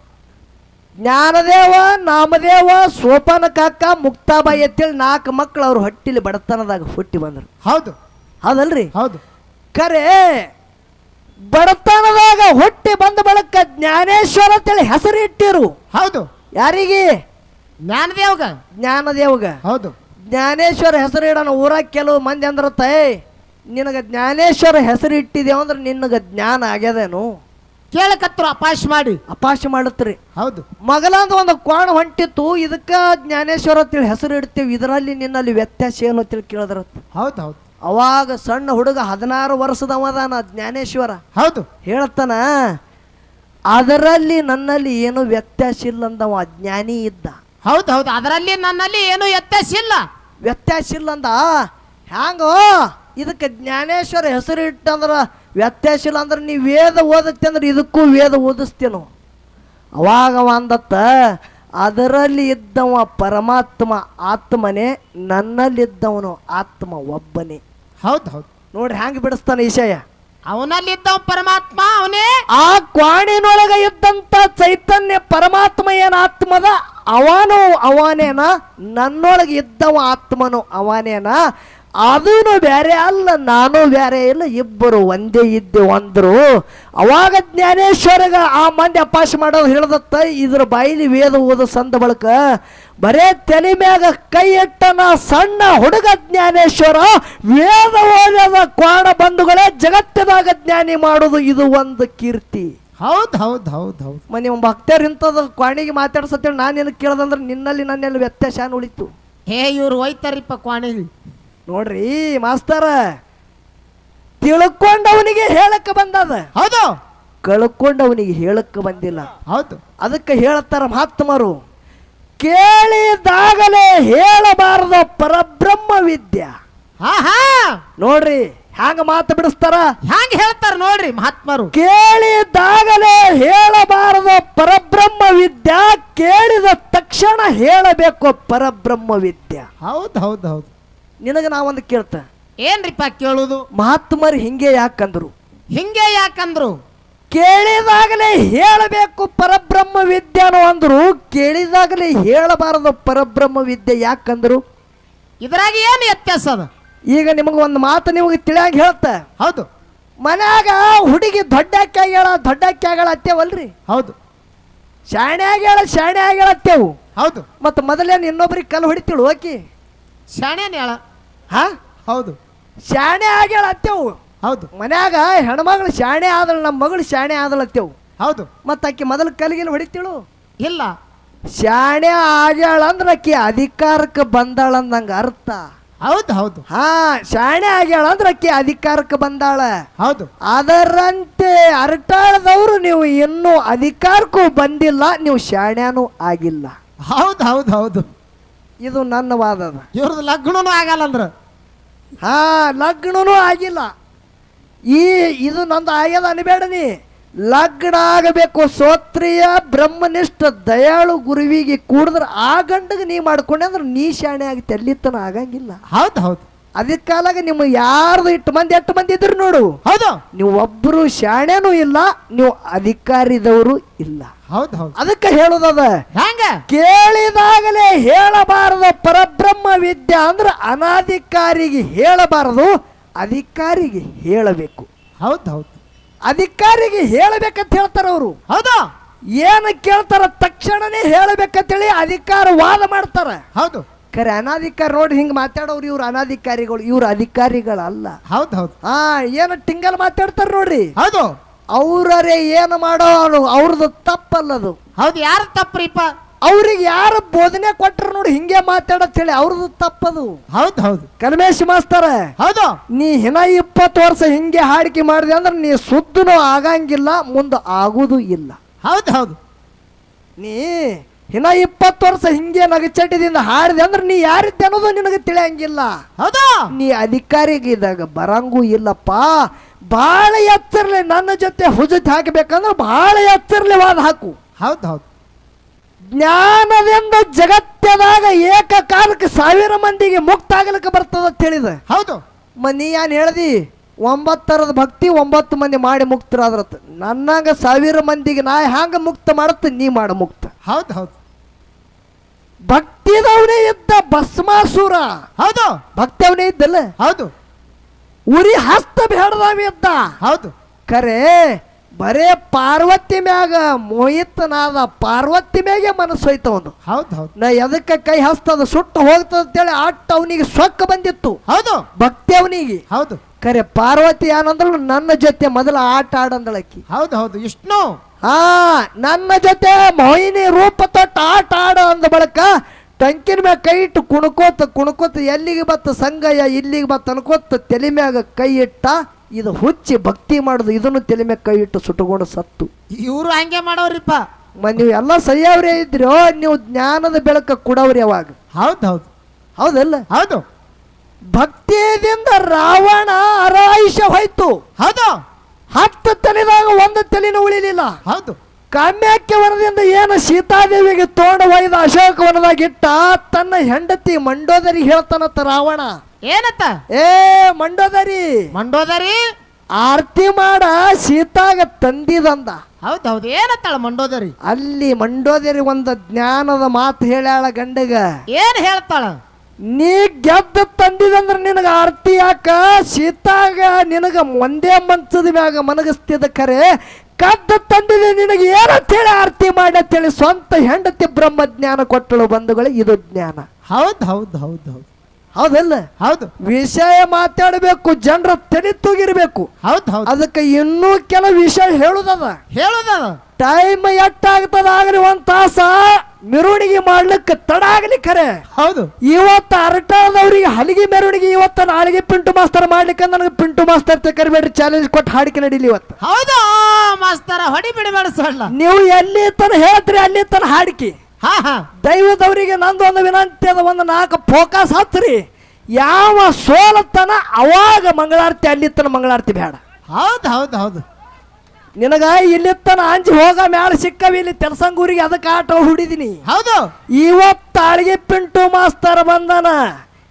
[SPEAKER 1] ಜ್ಞಾನದೇವ ನಾಮದೇವ ಸೋಪಾನ ಕಾಕ ಮುಕ್ತಾಬಾಯಿ ಅಂತೇಳಿ ನಾಲ್ಕು ಮಕ್ಕಳು ಅವ್ರ ಹೊಟ್ಟಿಲಿ ಬಡತನದಾಗ ಹುಟ್ಟಿ ಬಂದರು.
[SPEAKER 3] ಹೌದು.
[SPEAKER 1] ಹೌದಲ್ರಿ?
[SPEAKER 3] ಹೌದು.
[SPEAKER 1] ಖರೆ ಬಡತನದಾಗ ಹುಟ್ಟಿ ಬಂದ ಬಳಿಕ ಜ್ಞಾನೇಶ್ವರ ಅಂತೇಳಿ ಹೆಸರು ಇಟ್ಟಿರು.
[SPEAKER 3] ಹೌದು.
[SPEAKER 1] ಯಾರಿಗೆ?
[SPEAKER 2] ಜ್ಞಾನದೇವಗ.
[SPEAKER 1] ಜ್ಞಾನದೇವಗ.
[SPEAKER 3] ಹೌದು.
[SPEAKER 1] ಜ್ಞಾನೇಶ್ವರ ಹೆಸರು ಇಡೋಣ ಊರಾಗ ಕೆಲವು ಮಂದಿ ಅಂದ್ರ ತೈ ನಿನಗೆ ಜ್ಞಾನೇಶ್ವರ ಹೆಸರು ಇಟ್ಟಿದೇವ ಅಂದ್ರೆ ನಿನಗೆ ಜ್ಞಾನ ಆಗ್ಯದೇನು?
[SPEAKER 2] ಕೇಳಕತ್ರು ಅಪಾಶ ಮಾಡಿ.
[SPEAKER 1] ಅಪಾಶ ಮಾಡತ್ರಿ
[SPEAKER 3] ಹೌದು.
[SPEAKER 1] ಮಗಲಾಂದ ಒಂದು ಕೋಣ ಹೊಂಟಿತ್ತು ಇದಕ್ಕ ಜ್ಞಾನೇಶ್ವರ ಅಂತೇಳಿ ಹೆಸರು ಇಡ್ತೀವಿ. ಇದರಲ್ಲಿ ನಿನ್ನಲ್ಲಿ ವ್ಯತ್ಯಾಸ ಏನು ಅಂತೇಳಿ ಕೇಳಿದ್ರ
[SPEAKER 3] ಹೌದು ಹೌದು.
[SPEAKER 1] ಅವಾಗ ಸಣ್ಣ ಹುಡುಗ ಹದಿನಾರು ವರ್ಷದವದಾನ ಜ್ಞಾನೇಶ್ವರ.
[SPEAKER 3] ಹೌದು.
[SPEAKER 1] ಹೇಳ್ತಾನ ಅದರಲ್ಲಿ ನನ್ನಲ್ಲಿ ಏನು ವ್ಯತ್ಯಾಸ ಇಲ್ಲ ಅಂದವ ಅಜ್ಞಾನಿ ಇದ್ದ.
[SPEAKER 2] ಹೌದು ಹೌದು. ಅದರಲ್ಲಿ ನನ್ನಲ್ಲಿ ಏನು ವ್ಯತ್ಯಾಸ ಇಲ್ಲ.
[SPEAKER 1] ವ್ಯತ್ಯಾಸ ಇಲ್ಲ ಅಂದ. ಹ್ಯಾಂಗೋ? ಇದಕ್ಕೆ ಜ್ಞಾನೇಶ್ವರ ಹೆಸರು ಇಟ್ಟಂದ್ರ ವ್ಯತ್ಯಾಸ ಇಲ್ಲ ಅಂದ್ರೆ ನೀವು ವೇದ ಓದತ್ತೆ ಅಂದ್ರೆ ಇದಕ್ಕೂ ವೇದ ಓದಿಸ್ತೇನು? ಅವಾಗ ಅವ ಅಂದತ್ತ ಅದರಲ್ಲಿ ಇದ್ದವ ಪರಮಾತ್ಮ ಆತ್ಮನೇ ನನ್ನಲ್ಲಿದ್ದವನು ಆತ್ಮ ಒಬ್ಬನೇ.
[SPEAKER 3] ಹೌದು ಹೌದು.
[SPEAKER 1] ನೋಡ್ರಿ ಹ್ಯಾಂಗ ಬಿಡಿಸ್ತಾನೆ ಈಶಯ?
[SPEAKER 2] ಅವನಲ್ಲಿದ್ದ ಪರಮಾತ್ಮ ಅವನೇ.
[SPEAKER 1] ಆ ಕ್ವಾಣಿನೊಳಗ ಇದ್ದಂತ ಚೈತನ್ಯ ಪರಮಾತ್ಮ ಏನ ಆತ್ಮದ? ಅವನು ಅವನೇನ? ನನ್ನೊಳಗೆ ಇದ್ದವ ಆತ್ಮನು ಅವನೇನ? ಅದೂನು ಬೇರೆ ಅಲ್ಲ ನಾನು ಬೇರೆ ಇಲ್ಲ ಇಬ್ಬರು ಒಂದೇ ಇದ್ದೆ ಒಂದರು ಅವಾಗ ಜ್ಞಾನೇಶ್ವರಗ ಆ ಮಂದಿ ಅಪಾಶ ಮಾಡೋದು ಹೇಳ್ದತ್ತ ಇದ್ರ ಬಾಯಿಲಿ ವೇದ ಓದು ಸಂದ ಬಳಕ ಬರೇ ತಲೆ ಮ್ಯಾಗ ಕೈ ಇಟ್ಟನ ಸಣ್ಣ ಹುಡುಗ ಜ್ಞಾನೇಶ್ವರ ವೇದ ಓದದ ಕ್ವಾಣ ಬಂಧುಗಳೇ ಜಗತ್ತದಾಗ ಜ್ಞಾನಿ ಮಾಡೋದು ಇದು ಒಂದು ಕೀರ್ತಿ.
[SPEAKER 3] ಹೌದು ಹೌದು ಹೌದು ಹೌದು.
[SPEAKER 1] ಮನೆ ಒಂದು ಭಕ್ತರು ಇಂಥದ್ದು ಕ್ವಾಣಿಗೆ ಮಾತಾಡ್ಸತ್ತೇಳಿ ನಾನು ನಿನಗೆ ಕೇಳ್ದಂದ್ರೆ ನಿನ್ನಲ್ಲಿ ನನ್ನೆಲ್ಲ ವ್ಯತ್ಯಾಸ ಉಳಿತು.
[SPEAKER 2] ಹೇ ಇವ್ರು ಹೋಯ್ತಾರಿಪ್ಪ ಕ್ವಾಣಿ
[SPEAKER 1] ನೋಡ್ರಿ ಮಾಸ್ತರ ತಿಳ್ಕೊಂಡವನಿಗೆ ಹೇಳಕ್ಕೆ ಬಂದದ.
[SPEAKER 3] ಹೌದು.
[SPEAKER 1] ಕಳ್ಕೊಂಡವನಿಗೆ ಹೇಳಕ್ಕೆ ಬಂದಿಲ್ಲ.
[SPEAKER 3] ಹೌದು.
[SPEAKER 1] ಅದಕ್ಕೆ ಹೇಳ್ತಾರ ಮಹಾತ್ಮರು ಕೇಳಿದಾಗಲೇ ಹೇಳಬಾರದ ಪರಬ್ರಹ್ಮ ವಿದ್ಯೆ.
[SPEAKER 2] ಹಾ ಹಾ
[SPEAKER 1] ನೋಡ್ರಿ ಹ್ಯಾಂಗ ಮಾತು ಬಿಡಿಸ್ತಾರ?
[SPEAKER 2] ಹ್ಯಾಂಗ ಹೇಳ್ತಾರ ನೋಡ್ರಿ ಮಹಾತ್ಮರು?
[SPEAKER 1] ಕೇಳಿದಾಗಲೇ ಹೇಳಬಾರದ ಪರಬ್ರಹ್ಮ ವಿದ್ಯಾ ಕೇಳಿದ ತಕ್ಷಣ ಹೇಳಬೇಕು ಪರಬ್ರಹ್ಮ ವಿದ್ಯೆ.
[SPEAKER 3] ಹೌದು ಹೌದು ಹೌದು.
[SPEAKER 1] ನಿನಗೆ ನಾವೊಂದು ಕೇಳ್ತ.
[SPEAKER 2] ಏನ್ರಿಪ್ಪ ಕೇಳುದು?
[SPEAKER 1] ಮಹಾತ್ಮರು ಹಿಂಗೆ ಯಾಕಂದ್ರು?
[SPEAKER 2] ಹಿಂಗೆ ಯಾಕಂದ್ರು?
[SPEAKER 1] ಕೇಳಿದಾಗಲೇ ಹೇಳಬೇಕು ಪರಬ್ರಹ್ಮ ವಿದ್ಯೆ ಅಂದ್ರು ಕೇಳಿದಾಗಲೇ ಹೇಳಬಾರದು ಪರಬ್ರಹ್ಮ ವಿದ್ಯೆ ಯಾಕಂದ್ರು?
[SPEAKER 2] ಇದ್ರಾಗ ಏನು ವ್ಯತ್ಯಾಸ ಅದ?
[SPEAKER 1] ಈಗ ನಿಮಗೆ ಒಂದು ಮಾತು ನಿಮಗೆ ತಿಳಿಯಾಗ ಹೇಳ್ತ.
[SPEAKER 3] ಹೌದು.
[SPEAKER 1] ಮನ್ಯಾಗ ಹುಡುಗಿ ದೊಡ್ಡಕ್ಕೆ ಆಗ್ಯಾಳ ದೊಡ್ಡಕ್ಕೆ ಆಗ್ಯಾಳ ಅತ್ತೇವಲ್ರಿ
[SPEAKER 3] ಹೌದು.
[SPEAKER 1] ಶಾಣೆ ಆಗ್ಯಾಳ ಶಾಣೆ ಆಗ್ಯಾಳ ಅತ್ತೇವು
[SPEAKER 3] ಹೌದು.
[SPEAKER 1] ಮತ್ತು ಮೊದಲೇನು ಇನ್ನೊಬ್ರಿಗೆ ಕಲ್ಲು ಹೊಡಿತಿಳು ಓಕಿ?
[SPEAKER 2] ಶಾಣೇನ್ ಹೇಳ
[SPEAKER 1] ಹಾ?
[SPEAKER 3] ಹೌದು.
[SPEAKER 1] ಶಾಣೆ ಆಗ್ಯಾಳ ಅತ್ತೇವು
[SPEAKER 3] ಹೌದು.
[SPEAKER 1] ಮನ್ಯಾಗ ಹೆಣ್ಮಗಳು ಶಾಣೆ ಆದಳು ನಮ್ಮ ಮಗಳು ಶಾಣೆ ಆದಳು ಅತ್ತೇವು
[SPEAKER 3] ಹೌದು.
[SPEAKER 1] ಮತ್ತು ಆಕೆ ಮೊದಲು ಕಲಿಗೆಲ್ಲ ಹೊಡಿತೀಳು?
[SPEAKER 2] ಇಲ್ಲ.
[SPEAKER 1] ಶಾಣೆ ಆಗ್ಯಾಳ ಅಂದ್ರೆ ಆಕಿ ಅಧಿಕಾರಕ್ಕೆ ಬಂದಾಳ ಅಂದಂಗ ಅರ್ಥ.
[SPEAKER 3] ಹೌದು ಹೌದು.
[SPEAKER 1] ಹಾ ಶಾಣೆ ಆಗ್ಯಾಳ ಅಂದ್ರೆ ಆಕೆ ಅಧಿಕಾರಕ್ಕೆ ಬಂದಾಳ.
[SPEAKER 3] ಹೌದು.
[SPEAKER 1] ಅದರಂತೆ ಅರಟಾಳದವರು ನೀವು ಇನ್ನೂ ಅಧಿಕಾರಕ್ಕೂ ಬಂದಿಲ್ಲ ನೀವು ಶಾಣ್ಯಾನೂ ಆಗಿಲ್ಲ.
[SPEAKER 3] ಹೌದು ಹೌದು ಹೌದು.
[SPEAKER 1] ಇದು ನನ್ನ ವಾದದ
[SPEAKER 3] ಇವ್ರದ್ದು ಲಗ್ನನೂ ಆಗಲ್ಲ ಅಂದ್ರ.
[SPEAKER 1] ಹಾ ಲಗ್ನನೂ ಆಗಿಲ್ಲ. ಈ ಇದು ನಂದು ಆಗ್ಯದ ಅನ್ಬೇಡ ನೀ. ಲಗ್ನ ಆಗಬೇಕು ಸೋತ್ರಿಯ ಬ್ರಹ್ಮನಿಷ್ಠ ದಯಾಳು ಗುರುವಿಗೆ ಕೂಡಿದ್ರೆ ಆ ಗಂಡಗೆ ನೀ ಮಾಡ್ಕೊಂಡೆ ಅಂದ್ರೆ ನೀ ಶಾಣೆ ಆಗಿ ತೆಲ್ಲಿತನ ಆಗಂಗಿಲ್ಲ.
[SPEAKER 3] ಹೌದು ಹೌದು.
[SPEAKER 1] ಅದಕ್ಕೆ ಕಾಲಾಗ ನಿಮ್ಮ ಯಾರ್ದು ಇಟ್ಟು ಮಂದಿ ಎಷ್ಟು ಮಂದಿ ಇದ್ರು ನೋಡು.
[SPEAKER 3] ಹೌದು.
[SPEAKER 1] ನೀವು ಒಬ್ಬರು ಶಾಣೆನೂ ಇಲ್ಲ ನೀವು ಅಧಿಕಾರಿದವರು ಇಲ್ಲ.
[SPEAKER 3] ಹೌದು ಹೌದು.
[SPEAKER 2] ಅದಕ್ಕೆ
[SPEAKER 1] ಹೇಳೋದದ
[SPEAKER 2] ಹೆಂಗ?
[SPEAKER 1] ಕೇಳಿದಾಗಲೇ ಹೇಳಬಾರದು ಪರಬ್ರಹ್ಮ ವಿದ್ಯೆ ಅಂದ್ರೆ ಅನಾಧಿಕಾರಿಗೆ ಹೇಳಬಾರದು ಅಧಿಕಾರಿಗೆ ಹೇಳಬೇಕು.
[SPEAKER 3] ಹೌದು ಹೌದು.
[SPEAKER 1] ಅಧಿಕಾರಿಗೆ ಹೇಳಬೇಕಂತ ಹೇಳ್ತಾರ ಅವರು.
[SPEAKER 2] ಹೌದು.
[SPEAKER 1] ಏನು ಕೇಳ್ತಾರ ತಕ್ಷಣನೇ ಹೇಳಬೇಕಂತೇಳಿ ಅಧಿಕಾರ ವಾದ ಮಾಡ್ತಾರ.
[SPEAKER 3] ಹೌದು.
[SPEAKER 1] ಖರೆ ಅನಾಧಿಕಾರಿ ನೋಡಿ ಹಿಂಗೆ ಮಾತಾಡೋರು ಇವ್ರು ಅನಾಧಿಕಾರಿಗಳು ಇವ್ರು ಅಧಿಕಾರಿಗಳಲ್ಲ.
[SPEAKER 3] ಹೌದು ಹೌದು.
[SPEAKER 1] ಹಾ ಏನು ಟಿಂಗಲ್ ಮಾತಾಡ್ತಾರ ನೋಡ್ರಿ?
[SPEAKER 3] ಹೌದು.
[SPEAKER 1] ಅವರೇ ಏನು ಮಾಡೋ ಅವ್ರದ್ದು ತಪ್ಪಲ್ಲದು.
[SPEAKER 2] ಹೌದು ಯಾರು ತಪ್ಪ್ರಿಪ್ಪ?
[SPEAKER 1] ಅವ್ರಿಗೆ ಯಾರು ಬೋಧನೆ ಕೊಟ್ಟರು ನೋಡಿ ಹಿಂಗೆ ಮಾತಾಡತ್ ಹೇಳಿ ಅವ್ರದ್ದು ತಪ್ಪದು.
[SPEAKER 3] ಹೌದು ಹೌದು.
[SPEAKER 1] ಕಲ್ಮೇಶ್ ಮಾಸ್ತರ
[SPEAKER 3] ಹೌದು.
[SPEAKER 1] ನೀ ಹಿನ ಇಪ್ಪತ್ತು ವರ್ಷ ಹಿಂಗೆ ಹಾಡಿಕೆ ಮಾಡಿದೆ ಅಂದ್ರೆ ನೀ ಸುದ್ದನು ಆಗಂಗಿಲ್ಲ ಮುಂದೆ ಆಗುದು ಇಲ್ಲ.
[SPEAKER 3] ಹೌದು ಹೌದು.
[SPEAKER 1] ನೀ ಇನ್ನ ಇಪ್ಪತ್ತು ವರ್ಷ ಹಿಂಗೆ ನಗಚಟಿದಿಂದ ಹಾಡಿದೆ ಅಂದ್ರೆ ನೀ ಯಾರಿದ್ದೆ ಅನ್ನೋದು ನಿನಗೆ ತಿಳಿಯಂಗಿಲ್ಲ.
[SPEAKER 3] ಹೌದಾ.
[SPEAKER 1] ನೀ ಅಧಿಕಾರಿಗಿದ್ದಾಗ ಬರಂಗೂ ಇಲ್ಲಪ್ಪ. ಬಹಳ ಎತ್ತರ್ಲಿ ನನ್ನ ಜೊತೆ ಹುಜತ್ ಹಾಕಬೇಕಂದ್ರೆ ಬಹಳ ಎತ್ತರ್ಲಿ ವಾದ ಹಾಕು.
[SPEAKER 3] ಹೌದು ಹೌದು.
[SPEAKER 1] ಜ್ಞಾನದಿಂದ ಜಗತ್ತದಾಗ ಏಕಕಾಲಕ್ಕೆ ಸಾವಿರ ಮಂದಿಗೆ ಮುಕ್ತ ಆಗ್ಲಿಕ್ಕೆ ಬರ್ತದ ಅಂತ ಹೇಳಿದ.
[SPEAKER 3] ಹೌದು.
[SPEAKER 1] ಮ ನೀ ಏನ್ ಹೇಳ್ದಿ? ಒಂಬತ್ತರದ ಭಕ್ತಿ ಒಂಬತ್ತು ಮಂದಿ ಮಾಡಿ ಮುಕ್ತರಾದ್ರತ್. ನನ್ನಂಗ ಸಾವಿರ ಮಂದಿಗೆ ನಾ ಹ್ಯಾಂಗ ಮುಕ್ತ ಮಾಡತ್ತ ನೀ ಮಾಡ ಮುಕ್ತ.
[SPEAKER 3] ಹೌದು ಹೌದು.
[SPEAKER 1] ಭಕ್ತಿದವನೇ ಇದ್ದ ಭಸ್ಮಾಸುರ.
[SPEAKER 3] ಹೌದು.
[SPEAKER 1] ಭಕ್ತಿ ಅವನೇ ಇದ್ದಲ್ಲ?
[SPEAKER 3] ಹೌದು.
[SPEAKER 1] ಉರಿ ಹಸ್ತ ಬೇಡದವ ಇದ್ದ.
[SPEAKER 3] ಹೌದು.
[SPEAKER 1] ಖರೆ ಬರೇ ಪಾರ್ವತಿ ಮ್ಯಾಗ ಮೋಹಿತನಾದ ಪಾರ್ವತಿ ಮ್ಯಾಗೆ ಮನಸ್ಸು ಹೋಯ್ತವನು
[SPEAKER 3] ಹೌದು ಹೌದು.
[SPEAKER 1] ನಾ ಎದಕ್ಕೆ ಕೈ ಹಸ್ತದ ಸುಟ್ಟು ಹೋಗ್ತದ ಅಂತೇಳಿ ಅಟ್ಟ ಅವನಿಗೆ ಸೊಕ್ಕ ಬಂದಿತ್ತು.
[SPEAKER 3] ಹೌದು.
[SPEAKER 1] ಭಕ್ತಿ ಅವನಿಗೆ.
[SPEAKER 3] ಹೌದು.
[SPEAKER 1] ಕರೆ ಪಾರ್ವತಿ ಏನಂದ್ಳು ನನ್ನ ಜೊತೆ ಮೊದಲ ಆಟ ಆಡಂದಳಕ್ಕಿ
[SPEAKER 3] ಹೌದು ಹೌದು. ಇಷ್ಟು.
[SPEAKER 1] ಹಾ ನನ್ನ ಜೊತೆ ಮೋಹಿನಿ ರೂಪ ತೊಟ್ಟು ಆಟ ಆಡ ಅಂದ ಬಳಕ ಟಂಕಿನ ಮ್ಯಾಗ ಕೈ ಇಟ್ಟು ಕುಣ್ಕೋತ ಕುಣ್ಕೋತ ಎಲ್ಲಿಗೆ ಬತ್ತ ಸಂಗಯ್ಯ ಇಲ್ಲಿಗೆ ಬತ್ತ ಅನ್ಕೋತ ತಲೆ ಮ್ಯಾಗ ಕೈ ಇಟ್ಟ ಇದು ಹುಚ್ಚಿ ಭಕ್ತಿ ಮಾಡುದು ಇದನ್ನು ತಲೆ ಮೇಲೆ ಕೈ ಇಟ್ಟು ಸುಟ್ಟುಕೊಂಡು ಸತ್ತು.
[SPEAKER 3] ಇವರು ಹಂಗೆ ಮಾಡೋರಿಪ್ಪ.
[SPEAKER 1] ಮ ನೀವು ಎಲ್ಲ ಸರಿಯವರೇ ಇದ್ರೋ ನೀವು ಜ್ಞಾನದ ಬೆಳಕ ಕೊಡವ್ರಿ ಅವಾಗ
[SPEAKER 3] ಹೌದು ಹೌದು.
[SPEAKER 1] ಹೌದಲ್ಲ?
[SPEAKER 3] ಹೌದು.
[SPEAKER 1] ಭಕ್ತಿಯಿಂದ ರಾವಣ ಅರಾಯುಷ ಹೋಯ್ತು.
[SPEAKER 3] ಹೌದು.
[SPEAKER 1] ಹತ್ತು ತಲೆದಾಗ ಒಂದು ತಲೆನೂ ಉಳಿಲಿಲ್ಲ.
[SPEAKER 3] ಹೌದು.
[SPEAKER 1] ಕಾಮ್ಯಾಕ್ಯವನದಿಂದ ಏನು ಸೀತಾದೇವಿಗೆ ತೋಂಡ ಒಯ್ದ ಅಶೋಕ ವನದಾಗ ಇಟ್ಟ ತನ್ನ ಹೆಂಡತಿ ಮಂಡೋದರಿ ಹೇಳ್ತಾನತ್ತ ರಾವಣ.
[SPEAKER 2] ಏನತ್ತ?
[SPEAKER 1] ಏ ಮಂಡೋದರಿ.
[SPEAKER 3] ಮಂಡೋದರಿ?
[SPEAKER 1] ಆರತಿ ಮಾಡ ಸೀತಾಗ ತಂದಿದಂದ.
[SPEAKER 3] ಹೌದು ಹೌದು ಏನತ್ತಾಳ ಮಂಡೋದರಿ?
[SPEAKER 1] ಅಲ್ಲಿ ಮಂಡೋದರಿ ಒಂದು ಜ್ಞಾನದ ಮಾತು ಹೇಳ್ಯಾಳ ಗಂಡಗ.
[SPEAKER 2] ಏನ್ ಹೇಳ್ತಾಳ?
[SPEAKER 1] ನೀ ಗೆದ್ದ ತಂದಿದಂದ್ರ ನಿನಗ ಆರತಿ ಯಾಕ? ಸೀತಾಗ ನಿನಗ ಒಂದೇ ಮಂಚದ ಮ್ಯಾಗ ಮನಗಸ್ತಿದ ಕರೆ ಕದ್ದ ತಂದಿದೆ ನಿನಗೆ ಏನಂತ ಹೇಳಿ ಆರತಿ ಮಾಡಿ ಅಂತೇಳಿ ಸ್ವಂತ ಹೆಂಡತಿ ಬ್ರಹ್ಮ ಜ್ಞಾನ ಕೊಟ್ಟಳು ಬಂಧುಗಳು ಇದು ಜ್ಞಾನ.
[SPEAKER 3] ಹೌದು ಹೌದು ಹೌದು ಹೌದು
[SPEAKER 1] ಹೌದಲ್ಲ?
[SPEAKER 3] ಹೌದು.
[SPEAKER 1] ವಿಷಯ ಮಾತಾಡಬೇಕು ಜನರ ತಲೆ ತೂಗಿರ್ಬೇಕು.
[SPEAKER 3] ಹೌದು ಹೌದು.
[SPEAKER 1] ಅದಕ್ಕೆ ಇನ್ನೂ ಕೆಲವು ವಿಷಯ ಹೇಳುದದ.
[SPEAKER 3] ಹೇಳುದ
[SPEAKER 1] ಟೈಮ್ ಎಟ್ಟಾಗ್ತದ ಆಗ್ರಿ ಒಂದ್ ತಾಸ ಮೆರವಣಿಗೆ ಮಾಡ್ಲಿಕ್ಕೆ ತಡ ಆಗ್ಲಿ ಖರೆ.
[SPEAKER 3] ಹೌದು.
[SPEAKER 1] ಇವತ್ತು ಅರಟಾದವ್ರಿಗೆ ಹಲಿಗೆ ಮೆರವಣಿಗೆ ಇವತ್ತು ನಾಳೆಗೆ ಪಿಂಟು ಮಾಸ್ತರ್ ಮಾಡ್ಲಿಕ್ಕೆ ನನಗೆ ಪಿಂಟು ಮಾಸ್ತರ್ ಕರಿಬೇಡ್ರಿ ಚಾಲೆಂಜ್ ಕೊಟ್ಟು ಹಾಡಿಕೆ ನಡೀಲಿ ಇವತ್ತು.
[SPEAKER 2] ಹೌದಾ ಮಾಸ್ತರ ಹೊಡಿ ಬಿಡಿ ಸಣ್ಣ.
[SPEAKER 1] ನೀವು ಎಲ್ಲಿ ತನ ಹೇಳ್ತೀರಿ ಅಲ್ಲಿ ತನ ಹಾಡಿಕೆ.
[SPEAKER 3] ಹಾ ಹಾ.
[SPEAKER 1] ದೈವದವರಿಗೆ ನಂದು ಒಂದು ವಿನಂತಿ ಅದ ಒಂದು ನಾಲ್ಕು ಫೋಕಸ್ ಹತ್ರಿ. ಯಾವ ಸೋಲತನ ಅವಾಗ ಮಂಗಳಾರತಿ ಅಲ್ಲಿತ್ತನ ತನ ಮಂಗಳಾರತಿ ಬೇಡ.
[SPEAKER 3] ಹೌದು ಹೌದು ಹೌದು.
[SPEAKER 1] ನಿನಗ ಇಲ್ಲಿತ್ತನ ತನ ಅಂಜಿ ಹೋಗ ಮ್ಯಾಲ ಸಿಕ್ಕವಿ ಇಲ್ಲಿ ತೆಲಸಂಗೂರಿಗೆ ಅದಕ್ಕೆ ಆಟ ಹುಡಿದೀನಿ.
[SPEAKER 3] ಹೌದು.
[SPEAKER 1] ಇವತ್ತು ಅಳಿಗೆ ಪಿಂಟು ಮಾಸ್ತರ್ ಬಂದನ.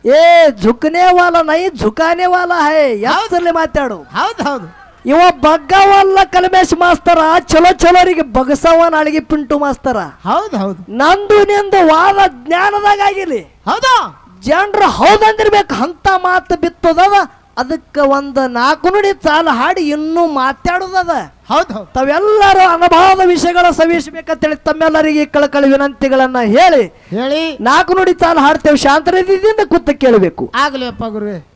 [SPEAKER 1] ಏ ಝುಕ್ನೇ ವಾಲ ನೈ ಝುಕಾನೆ ವಾಲ ಹೈ ಯಾವ್ದ್ರಲ್ಲಿ ಮಾತಾಡು.
[SPEAKER 3] ಹೌದು ಹೌದು.
[SPEAKER 1] ಇವ ಬಗ್ಗವಲ್ಲ ಕಲ್ಮೇಶ್ ಮಾಸ್ತರ ಚಲೋ ಚಲೋರಿಗೆ ಬಗಸವ ನಾಳಿಗೆ ಪಿಂಟು ಮಾಸ್ತರ.
[SPEAKER 3] ಹೌದು ಹೌದು.
[SPEAKER 1] ನಂದು ನಿಂದು ವಾದ ಜ್ಞಾನದಾಗ ಆಗಿಲಿ.
[SPEAKER 3] ಹೌದಾ.
[SPEAKER 1] ಜನರು ಹೌದಂದಿರ್ಬೇಕು ಅಂತ ಮಾತು ಬಿತ್ತದದ ಅದಕ್ಕೆ ಒಂದು ನಾಲ್ಕು ನುಡಿ ಸಾಲ ಹಾಡಿ ಇನ್ನೂ ಮಾತಾಡೋದದ.
[SPEAKER 3] ಹೌದು ಹೌದು.
[SPEAKER 1] ತಾವೆಲ್ಲರೂ ಅನುಭವದ ವಿಷಯಗಳ ಸವಿಸಬೇಕಂತೇಳಿ ತಮ್ಮೆಲ್ಲರಿಗೆ ಕಳಕಳಿ ವಿನಂತಿಗಳನ್ನ ಹೇಳಿ.
[SPEAKER 3] ಹೇಳಿ.
[SPEAKER 1] ನಾಲ್ಕು ನುಡಿ ಸಾಲ ಹಾಡ್ತೇವೆ ರೀತಿಯಿಂದ ಕೂತ ಕೇಳಬೇಕು.
[SPEAKER 3] ಆಗ್ಲಿ ಅಪ್ಪ ಗುರುವೆ.